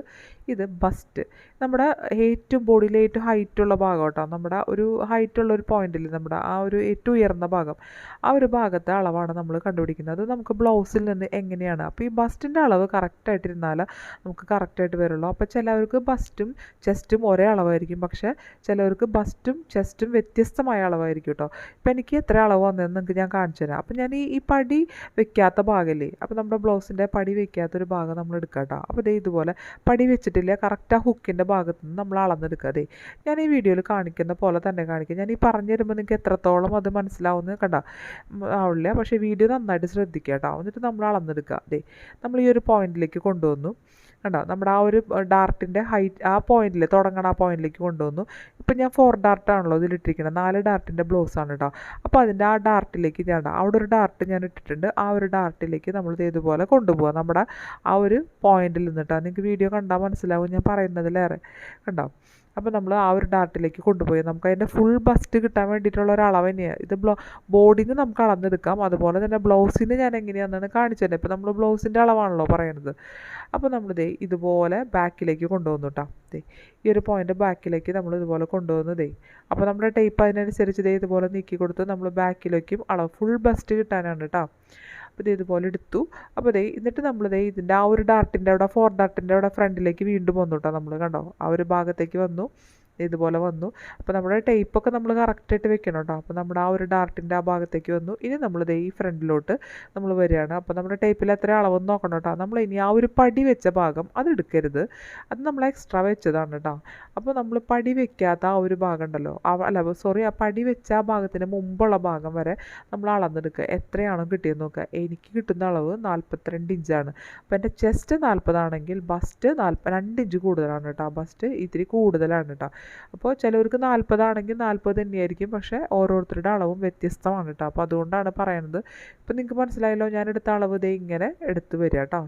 ഇത് ബസ്റ്റ് നമ്മുടെ ഏറ്റവും ബോഡിയിലെ ഏറ്റവും ഹൈറ്റുള്ള ഭാഗം കേട്ടോ നമ്മുടെ ഒരു ഹൈറ്റുള്ള ഒരു പോയിന്റിൽ നമ്മുടെ ആ ഒരു ഏറ്റവും ഉയർന്ന ഭാഗം. ആ ഒരു ഭാഗത്തെ അളവാണ് നമ്മൾ കണ്ടുപിടിക്കുന്നത്. അത് നമുക്ക് ബ്ലൗസിൽ നിന്ന് എങ്ങനെയാണ്? അപ്പോൾ ഈ ബസ്റ്റിന്റെ അളവ് കറക്റ്റായിട്ടിരുന്നാൽ നമുക്ക് കറക്റ്റായിട്ട് വരുള്ളൂ. അപ്പോൾ ചിലവർക്ക് ബസ്റ്റും ചെസ്റ്റും ഒരേ അളവായിരിക്കും. പക്ഷേ ചിലവർക്ക് ബസ്റ്റും ചെസ്റ്റും വ്യത്യസ്തമായ അളവായിരിക്കും കേട്ടോ ഇപ്പം എനിക്ക് എത്ര അളവ് വന്നതെന്ന് നിങ്ങൾക്ക് ഞാൻ കാണിച്ചു തരാം. അപ്പം ഞാൻ ഈ ഈ പടി വെക്കാത്ത ഭാഗമല്ലേ അപ്പോൾ നമ്മുടെ ബ്ലൗസിന്റെ പടി വെക്കാത്തൊരു ഭാഗം നമ്മൾ എടുക്കുക കേട്ടോ അപ്പോൾ ദേ ഇതുപോലെ പടി വെച്ചിട്ടില്ല കറക്റ്റ് ആ ഹുക്കിന്റെ ഭാഗത്ത് നിന്ന് നമ്മൾ അളന്നെടുക്കുക അതെ ഞാൻ ഈ വീഡിയോയിൽ കാണിക്കുന്ന പോലെ തന്നെ കാണിക്കുക ഞാൻ ഈ പറഞ്ഞു തരുമ്പോൾ നിങ്ങൾക്ക് എത്രത്തോളം അത് മനസ്സിലാവുമെന്ന് കണ്ട? ആവില്ല പക്ഷേ വീഡിയോ നന്നായിട്ട് ശ്രദ്ധിക്കുക കേട്ടോ എന്നിട്ട് നമ്മൾ അളന്നെടുക്കുക അതെ നമ്മൾ ഈ ഒരു പോയിന്റിലേക്ക് കൊണ്ടുവന്നു. കണ്ടോ? നമ്മുടെ ആ ഒരു ഡാർട്ടിന്റെ ഹൈറ്റ് ആ പോയിന്റിൽ തുടങ്ങണ ആ പോയിന്റിലേക്ക് കൊണ്ടുവന്നു. ഇപ്പം ഞാൻ ഫോർ ഡാർട്ടാണല്ലോ ഇതിലിട്ടിരിക്കുന്നത് നാല് ഡാർട്ടിന്റെ ബ്ലൗസ് ആണ് കേട്ടോ അപ്പോൾ അതിന്റെ ആ ഡാർട്ടിലേക്ക് ഞാൻ അവിടെ ഒരു ഡാർട്ട് ഞാൻ ഇട്ടിട്ടുണ്ട്. ആ ഒരു ഡാർട്ടിലേക്ക് നമ്മൾ ഇതുപോലെ കൊണ്ടുപോകാം നമ്മുടെ ആ ഒരു പോയിന്റിൽ നിന്നിട്ടാണ് നിങ്ങൾക്ക് വീഡിയോ കണ്ടാൽ മനസ്സിലാവും ഞാൻ പറയുന്നതിലേറെ. കണ്ടോ? അപ്പോൾ നമ്മൾ ആ ഒരു ഡാർട്ടിലേക്ക് കൊണ്ടുപോയി. നമുക്ക് അതിന്റെ ഫുൾ ബസ്റ്റ് കിട്ടാൻ വേണ്ടിയിട്ടുള്ള ഒരു അളവ് തന്നെയാണ് ഇത് ബ്ലോ ബോഡിങ് നമുക്ക് അളന്നെടുക്കാം. അതുപോലെ തന്നെ ബ്ലൗസിന് ഞാൻ എങ്ങനെയാണെന്നാണ് കാണിച്ചു തന്നെ ഇപ്പോൾ നമ്മൾ ബ്ലൗസിന്റെ അളവാണല്ലോ പറയുന്നത്. അപ്പോൾ നമ്മൾ ദേ ഇതുപോലെ ബാക്കിലേക്ക് കൊണ്ടുവന്നു കേട്ടോ ദേ ഈ ഒരു പോയിന്റ് ബാക്കിലേക്ക് നമ്മൾ ഇതുപോലെ കൊണ്ടുവന്നു ദേ. അപ്പോൾ നമ്മുടെ ടേപ്പ് അതിനനുസരിച്ച് ദേ ഇതുപോലെ നീക്കി കൊടുത്ത് നമ്മൾ ബാക്കിലേക്കും അളവ് ഫുൾ ബസ്റ്റ് കിട്ടാനാണ് കേട്ടോ അപ്പോൾ ഇത് ഇതുപോലെ എടുത്തു. അപ്പോൾ ദേ എന്നിട്ട് നമ്മൾ ദേ ഇതിന്റെ ആ ഒരു ഡാർട്ടിന്റെ അവിടെ ഫോർ ഡാർട്ടിന്റെ അവിടെ ഫ്രണ്ടിലേക്ക് വീണ്ടും വന്നു കേട്ടോ നമ്മൾ കണ്ടോ? ആ ഒരു ഭാഗത്തേക്ക് വന്നു. ഇതുപോലെ വന്നു. അപ്പോൾ നമ്മുടെ ടേപ്പൊക്കെ നമ്മൾ കറക്റ്റായിട്ട് വെക്കണം കേട്ടോ അപ്പോൾ നമ്മുടെ ആ ഒരു ഡാർട്ടിന്റെ ആ ഭാഗത്തേക്ക് വന്നു. ഇനി നമ്മൾ ദേ ഈ ഫ്രണ്ടിലോട്ട് നമ്മൾ വരികയാണ്. അപ്പോൾ നമ്മുടെ ടേപ്പിൽ എത്ര അളവെന്ന് നോക്കണം കേട്ടോ നമ്മൾ ഇനി ആ ഒരു പടി വെച്ച ഭാഗം അത് എടുക്കരുത്. അത് നമ്മൾ എക്സ്ട്രാ വെച്ചതാണ് കേട്ടോ അപ്പോൾ നമ്മൾ പടി വെക്കാത്ത ആ ഒരു ഭാഗം ഉണ്ടല്ലോ. അല്ല സോറി ആ പടി വെച്ച ആ ഭാഗത്തിന് മുമ്പുള്ള ഭാഗം വരെ നമ്മൾ അളന്നെടുക്കുക. എത്രയാണോ കിട്ടിയെന്ന് നോക്കുക. എനിക്ക് കിട്ടുന്ന അളവ് നാൽപ്പത്തിരണ്ട് ഇഞ്ചാണ് അപ്പോൾ എന്റെ ചെസ്റ്റ് നാൽപ്പതാണെങ്കിൽ ബസ്റ്റ് നാൽപ്പ രണ്ട് ഇഞ്ച് കൂടുതലാണ് കേട്ടോ ബസ്റ്റ് ഇത്തിരി കൂടുതലാണ് കേട്ടോ അപ്പോൾ ചിലവർക്ക് നാൽപ്പതാണെങ്കിൽ നാൽപ്പത് തന്നെയായിരിക്കും. പക്ഷേ ഓരോരുത്തരുടെ അളവും വ്യത്യസ്തമാണ് കേട്ടോ. അപ്പോൾ അതുകൊണ്ടാണ് പറയുന്നത്. ഇപ്പം നിങ്ങൾക്ക് മനസ്സിലായല്ലോ ഞാൻ എടുത്ത അളവ് ദേ ഇങ്ങനെ എടുത്തു വരിക കേട്ടോ.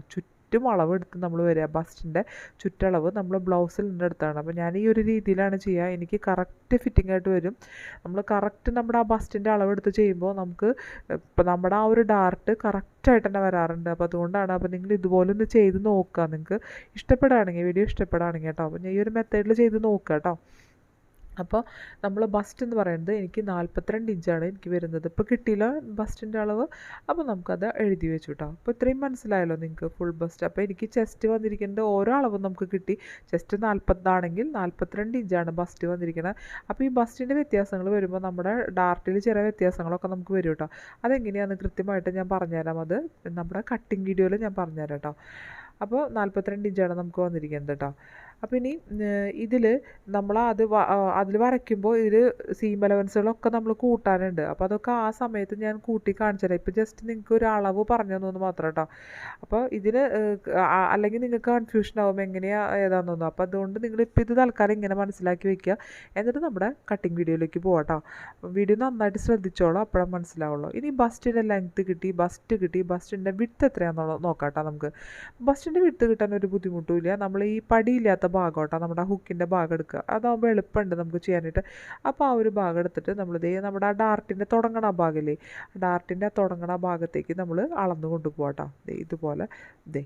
ചുറ്റും അളവ് എടുത്ത് നമ്മൾ വരിക ബസ്റ്റിന്റെ ചുറ്റളവ് നമ്മൾ ബ്ലൗസിൽ നിന്ന് എടുത്താണ്. അപ്പോൾ ഞാൻ ഈ ഒരു രീതിയിലാണ് ചെയ്യുക. എനിക്ക് കറക്റ്റ് ഫിറ്റിംഗ് ആയിട്ട് വരും. നമ്മൾ കറക്റ്റ് നമ്മുടെ ആ ബസ്റ്റിന്റെ അളവെടുത്ത് ചെയ്യുമ്പോൾ നമുക്ക് ഇപ്പം നമ്മുടെ ആ ഒരു ഡാർട്ട് കറക്റ്റായിട്ട് തന്നെ വരാറുണ്ട്. അപ്പോൾ അതുകൊണ്ടാണ് അപ്പോൾ നിങ്ങൾ ഇതുപോലെ ഒന്ന് ചെയ്ത് നോക്കുക. നിങ്ങൾക്ക് ഇഷ്ടപ്പെടുകയാണെങ്കിൽ വീഡിയോ ഇഷ്ടപ്പെടുകയാണെങ്കിൽ കേട്ടോ. അപ്പോൾ ഞാൻ ഈ ഒരു മെത്തേഡിൽ ചെയ്ത് നോക്കുക കേട്ടോ. അപ്പോൾ നമ്മൾ ബസ്റ്റ് എന്ന് പറയുന്നത് എനിക്ക് നാൽപ്പത്തിരണ്ട് ഇഞ്ചാണ് എനിക്ക് വരുന്നത്. ഇപ്പോൾ കിട്ടിയില്ല ബസ്റ്റിന്റെ അളവ്. അപ്പോൾ നമുക്കത് എഴുതി വെച്ചു കേട്ടോ അപ്പോൾ ഇത്രയും മനസ്സിലായല്ലോ നിങ്ങൾക്ക് ഫുൾ ബസ്റ്റ് അപ്പോൾ എനിക്ക് ചെസ്റ്റ് വന്നിരിക്കുന്നത് ഓരോ അളവും നമുക്ക് കിട്ടി. ചെസ്റ്റ് നാൽപ്പത്താണെങ്കിൽ നാൽപ്പത്തിരണ്ട് ഇഞ്ചാണ് ബസ്റ്റ് വന്നിരിക്കുന്നത് അപ്പോൾ ഈ ബസ്റ്റിന്റെ വ്യത്യാസങ്ങൾ വരുമ്പോൾ നമ്മുടെ ഡാർട്ടിൽ ചെറിയ വ്യത്യാസങ്ങളൊക്കെ നമുക്ക് വരും കേട്ടോ അതെങ്ങനെയാണെന്ന് കൃത്യമായിട്ട് ഞാൻ പറഞ്ഞുതരാം. അത് നമ്മുടെ കട്ടിങ് വീഡിയോയിൽ ഞാൻ പറഞ്ഞുതരാം കേട്ടോ അപ്പോൾ നാൽപ്പത്തിരണ്ട് ഇഞ്ചാണ് നമുക്ക് വന്നിരിക്കുന്നത് കേട്ടോ അപ്പോൾ ഇനി ഇതിൽ നമ്മൾ അത് അതിൽ വരയ്ക്കുമ്പോൾ ഇതിൽ സീം അലവൻസുകളൊക്കെ നമ്മൾ കൂട്ടാനുണ്ട്. അപ്പോൾ അതൊക്കെ ആ സമയത്ത് ഞാൻ കൂട്ടി കാണിച്ചുതരാം. ഇപ്പോൾ ജസ്റ്റ് നിങ്ങൾക്ക് ഒരു അളവ് പറഞ്ഞു തന്നു മാത്രം കേട്ടോ അപ്പോൾ ഇതിൽ അല്ലെങ്കിൽ നിങ്ങൾക്ക് കൺഫ്യൂഷൻ ആവും എങ്ങനെയാണ് ഏതാണെന്ന് തോന്നുന്നു അപ്പോൾ അതുകൊണ്ട് നിങ്ങൾ ഇപ്പോൾ ഇത് തൽക്കാലം ഇങ്ങനെ മനസ്സിലാക്കി വെക്കുക എന്നിട്ട് നമ്മുടെ കട്ടിങ് വീഡിയോയിലേക്ക് പോകാം കേട്ടോ വീഡിയോ നന്നായിട്ട് ശ്രദ്ധിച്ചോളൂ. അപ്പോഴാണ് മനസ്സിലാവുള്ളൂ. ഇനി ബസ്റ്റിന്റെ ലെങ്ത്ത് കിട്ടി ബസ്റ്റ് കിട്ടി. ബസ്റ്റിന്റെ വിട്ട് എത്രയാണെന്നുള്ളത് നോക്കാം കേട്ടോ നമുക്ക്. ബസ്റ്റിന്റെ വിട്ട് കിട്ടാൻ ഒരു ബുദ്ധിമുട്ടുമില്ല നമ്മൾ ഈ പടിയില്ലാത്ത ഭാഗം കേട്ടോ നമ്മുടെ ഹുക്കിന്റെ ഭാഗം എടുക്കുക. അതാകുമ്പോൾ എളുപ്പമുണ്ട് നമുക്ക് ചെയ്യാനായിട്ട്. അപ്പോൾ ആ ഒരു ഭാഗം എടുത്തിട്ട് നമ്മൾ ഇതേ നമ്മുടെ ആ ഡാർട്ടിന്റെ തുടങ്ങണ ഭാഗമില്ലേ ഡാർട്ടിന്റെ തുടങ്ങണ ഭാഗത്തേക്ക് നമ്മൾ അളന്ന് കൊണ്ടുപോകാം കേട്ടോ ദേ ഇതുപോലെ ദേ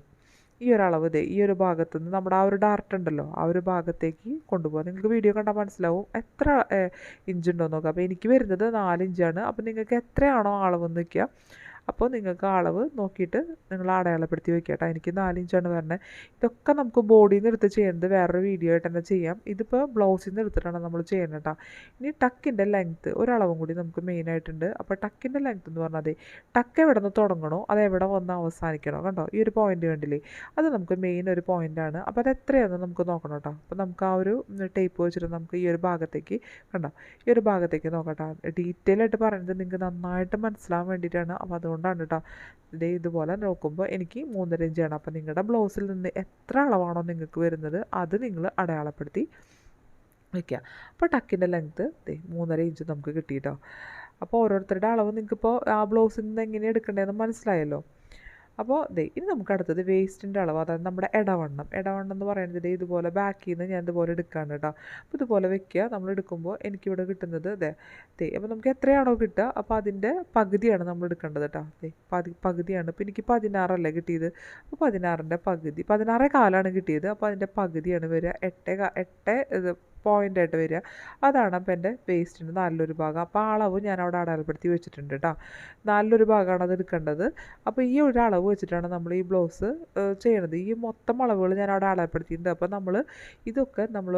ഈ ഒരു അളവ് ദേ ഈ ഒരു ഭാഗത്തു നിന്ന് നമ്മുടെ ആ ഒരു ഡാർട്ട് ഉണ്ടല്ലോ ആ ഒരു ഭാഗത്തേക്ക് കൊണ്ടുപോകാം നിങ്ങൾക്ക് വീഡിയോ കണ്ടാൽ മനസ്സിലാവും എത്ര ഇഞ്ച് ഉണ്ടോ നോക്കാം. അപ്പോൾ എനിക്ക് വരുന്നത് നാല് ഇഞ്ചാണ്. അപ്പോൾ നിങ്ങൾക്ക് എത്രയാണോ അളവ് നിൽക്കുക അപ്പോൾ നിങ്ങൾക്ക് അളവ് നോക്കിയിട്ട് നിങ്ങൾ അടയാളപ്പെടുത്തി വെക്കുക കേട്ടോ. എനിക്ക് നാല് ഇഞ്ചാണ് വരുന്നത് ഇതൊക്കെ നമുക്ക് ബോഡിയിൽ നിന്ന് എടുത്ത് ചെയ്യുന്നത് വേറൊരു വീഡിയോ ആയിട്ട് തന്നെ ചെയ്യാം. ഇതിപ്പോൾ ബ്ലൗസിൽ നിന്ന് എടുത്തിട്ടാണ് നമ്മൾ ചെയ്യുന്നത് കേട്ടോ. ഇനി ടക്കിന്റെ ലെങ്ത്ത് ഒരളവും കൂടി നമുക്ക് മെയിനായിട്ടുണ്ട് അപ്പോൾ ടക്കിന്റെ ലെങ്ത്ത് എന്ന് പറഞ്ഞാൽ ടക്ക് എവിടെ നിന്ന് തുടങ്ങണോ അത് എവിടെ വന്ന് അവസാനിക്കണോ കണ്ടോ? ഈ ഒരു പോയിന്റ് വേണ്ടില്ലേ അത് നമുക്ക് മെയിൻ ഒരു പോയിന്റാണ് അപ്പോൾ അത് എത്രയാണെന്ന് നമുക്ക് നോക്കണം കേട്ടോ. അപ്പോൾ നമുക്ക് ആ ഒരു ടേപ്പ് വെച്ചിട്ട് നമുക്ക് ഈ ഒരു ഭാഗത്തേക്ക് കണ്ടോ? ഈ ഒരു ഭാഗത്തേക്ക് നോക്കട്ടോ ഡീറ്റെയിൽ ആയിട്ട് പറയുന്നത് നിങ്ങൾക്ക് നന്നായിട്ട് മനസ്സിലാവാൻ വേണ്ടിയിട്ടാണ്. അപ്പോൾ അതുകൊണ്ടാണ് കേട്ടോ ഇതേ ഇതുപോലെ നോക്കുമ്പോൾ എനിക്ക് മൂന്നര ഇഞ്ചാണ്. അപ്പോൾ നിങ്ങളുടെ ബ്ലൗസിൽ നിന്ന് എത്ര അളവാണോ നിങ്ങൾക്ക് വരുന്നത് അത് നിങ്ങൾ അടയാളപ്പെടുത്തി വയ്ക്കുക അപ്പോൾ ടക്കിന്റെ ലെങ്ത്ത് മൂന്നര ഇഞ്ച് നമുക്ക് കിട്ടിയിട്ടോ അപ്പോൾ ഓരോരുത്തരുടെ അളവ് നിങ്ങൾക്കിപ്പോൾ ആ ബ്ലൗസിൽ നിന്ന് എങ്ങനെയാണ് എടുക്കേണ്ടതെന്ന് മനസ്സിലായല്ലോ? അപ്പോൾ ദേ ഇനി നമുക്ക് അടുത്തത് വേസ്റ്റിന്റെ അളവ് അതായത് നമ്മുടെ ഇടവണ്ണം ഇടവണ്ണം എന്ന് പറയുന്നത് ദേ ഇതുപോലെ ബാക്കിൽ നിന്ന് ഞാൻ ഇതുപോലെ എടുക്കുകയാണ് കേട്ടോ അപ്പോൾ ഇതുപോലെ വെക്കുക. നമ്മൾ എടുക്കുമ്പോൾ എനിക്കിവിടെ കിട്ടുന്നത് ദേ ദേ അപ്പോൾ നമുക്ക് എത്രയാണോ കിട്ടുക അപ്പോൾ അതിന്റെ പകുതിയാണ് നമ്മൾ എടുക്കേണ്ടത് കേട്ടോ ദേ പതി പകുതിയാണ്. ഇപ്പോൾ എനിക്ക് പതിനാറല്ലേ കിട്ടിയത്? അപ്പോൾ പതിനാറിന്റെ പകുതി പതിനാറേ കാലാണ് കിട്ടിയത്. അപ്പോൾ അതിന്റെ പകുതിയാണ് വരിക. എട്ട് എട്ട് ഇത് പോയിന്റ് ആയിട്ട് വരിക. അതാണ് അപ്പോൾ എന്റെ വേസ്റ്റിന്റെ നാലിലൊരു ഭാഗം. അപ്പോൾ ആ അളവ് ഞാൻ അവിടെ അടയാളപ്പെടുത്തി വെച്ചിട്ടുണ്ട് കേട്ടോ നാലിലൊരു ഭാഗമാണ് അത് എടുക്കേണ്ടത്. അപ്പോൾ ഈ ഒരു അളവ് വെച്ചിട്ടാണ് നമ്മൾ ഈ ബ്ലൗസ് ചെയ്യണത്. ഈ മൊത്തം അളവുകൾ ഞാൻ അവിടെ അടയാളപ്പെടുത്തിയിട്ടുണ്ട്. അപ്പോൾ നമ്മൾ ഇതൊക്കെ നമ്മൾ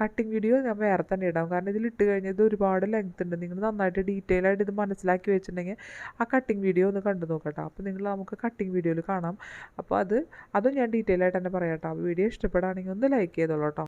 കട്ടിങ് വീഡിയോ ഞാൻ വേറെ തന്നെ ഇടാം. കാരണം ഇതിൽ ഇട്ട് കഴിഞ്ഞാൽ ഇത് ഒരുപാട് ലെങ്ത് ഉണ്ട്. നിങ്ങൾ നന്നായിട്ട് ഡീറ്റെയിൽ ആയിട്ട് ഇത് മനസ്സിലാക്കി വെച്ചിട്ടുണ്ടെങ്കിൽ ആ കട്ടിങ് വീഡിയോ ഒന്ന് കണ്ടു നോക്കട്ടോ അപ്പോൾ നിങ്ങൾ നമുക്ക് കട്ടിങ് വീഡിയോയിൽ കാണാം. അപ്പോൾ അത് അതും ഞാൻ ഡീറ്റെയിൽ ആയിട്ട് തന്നെ പറയാം കേട്ടോ വീഡിയോ ഇഷ്ടപ്പെടുകയാണെങ്കിൽ ഒന്ന് ലൈക്ക് ചെയ്തോളൂ കേട്ടോ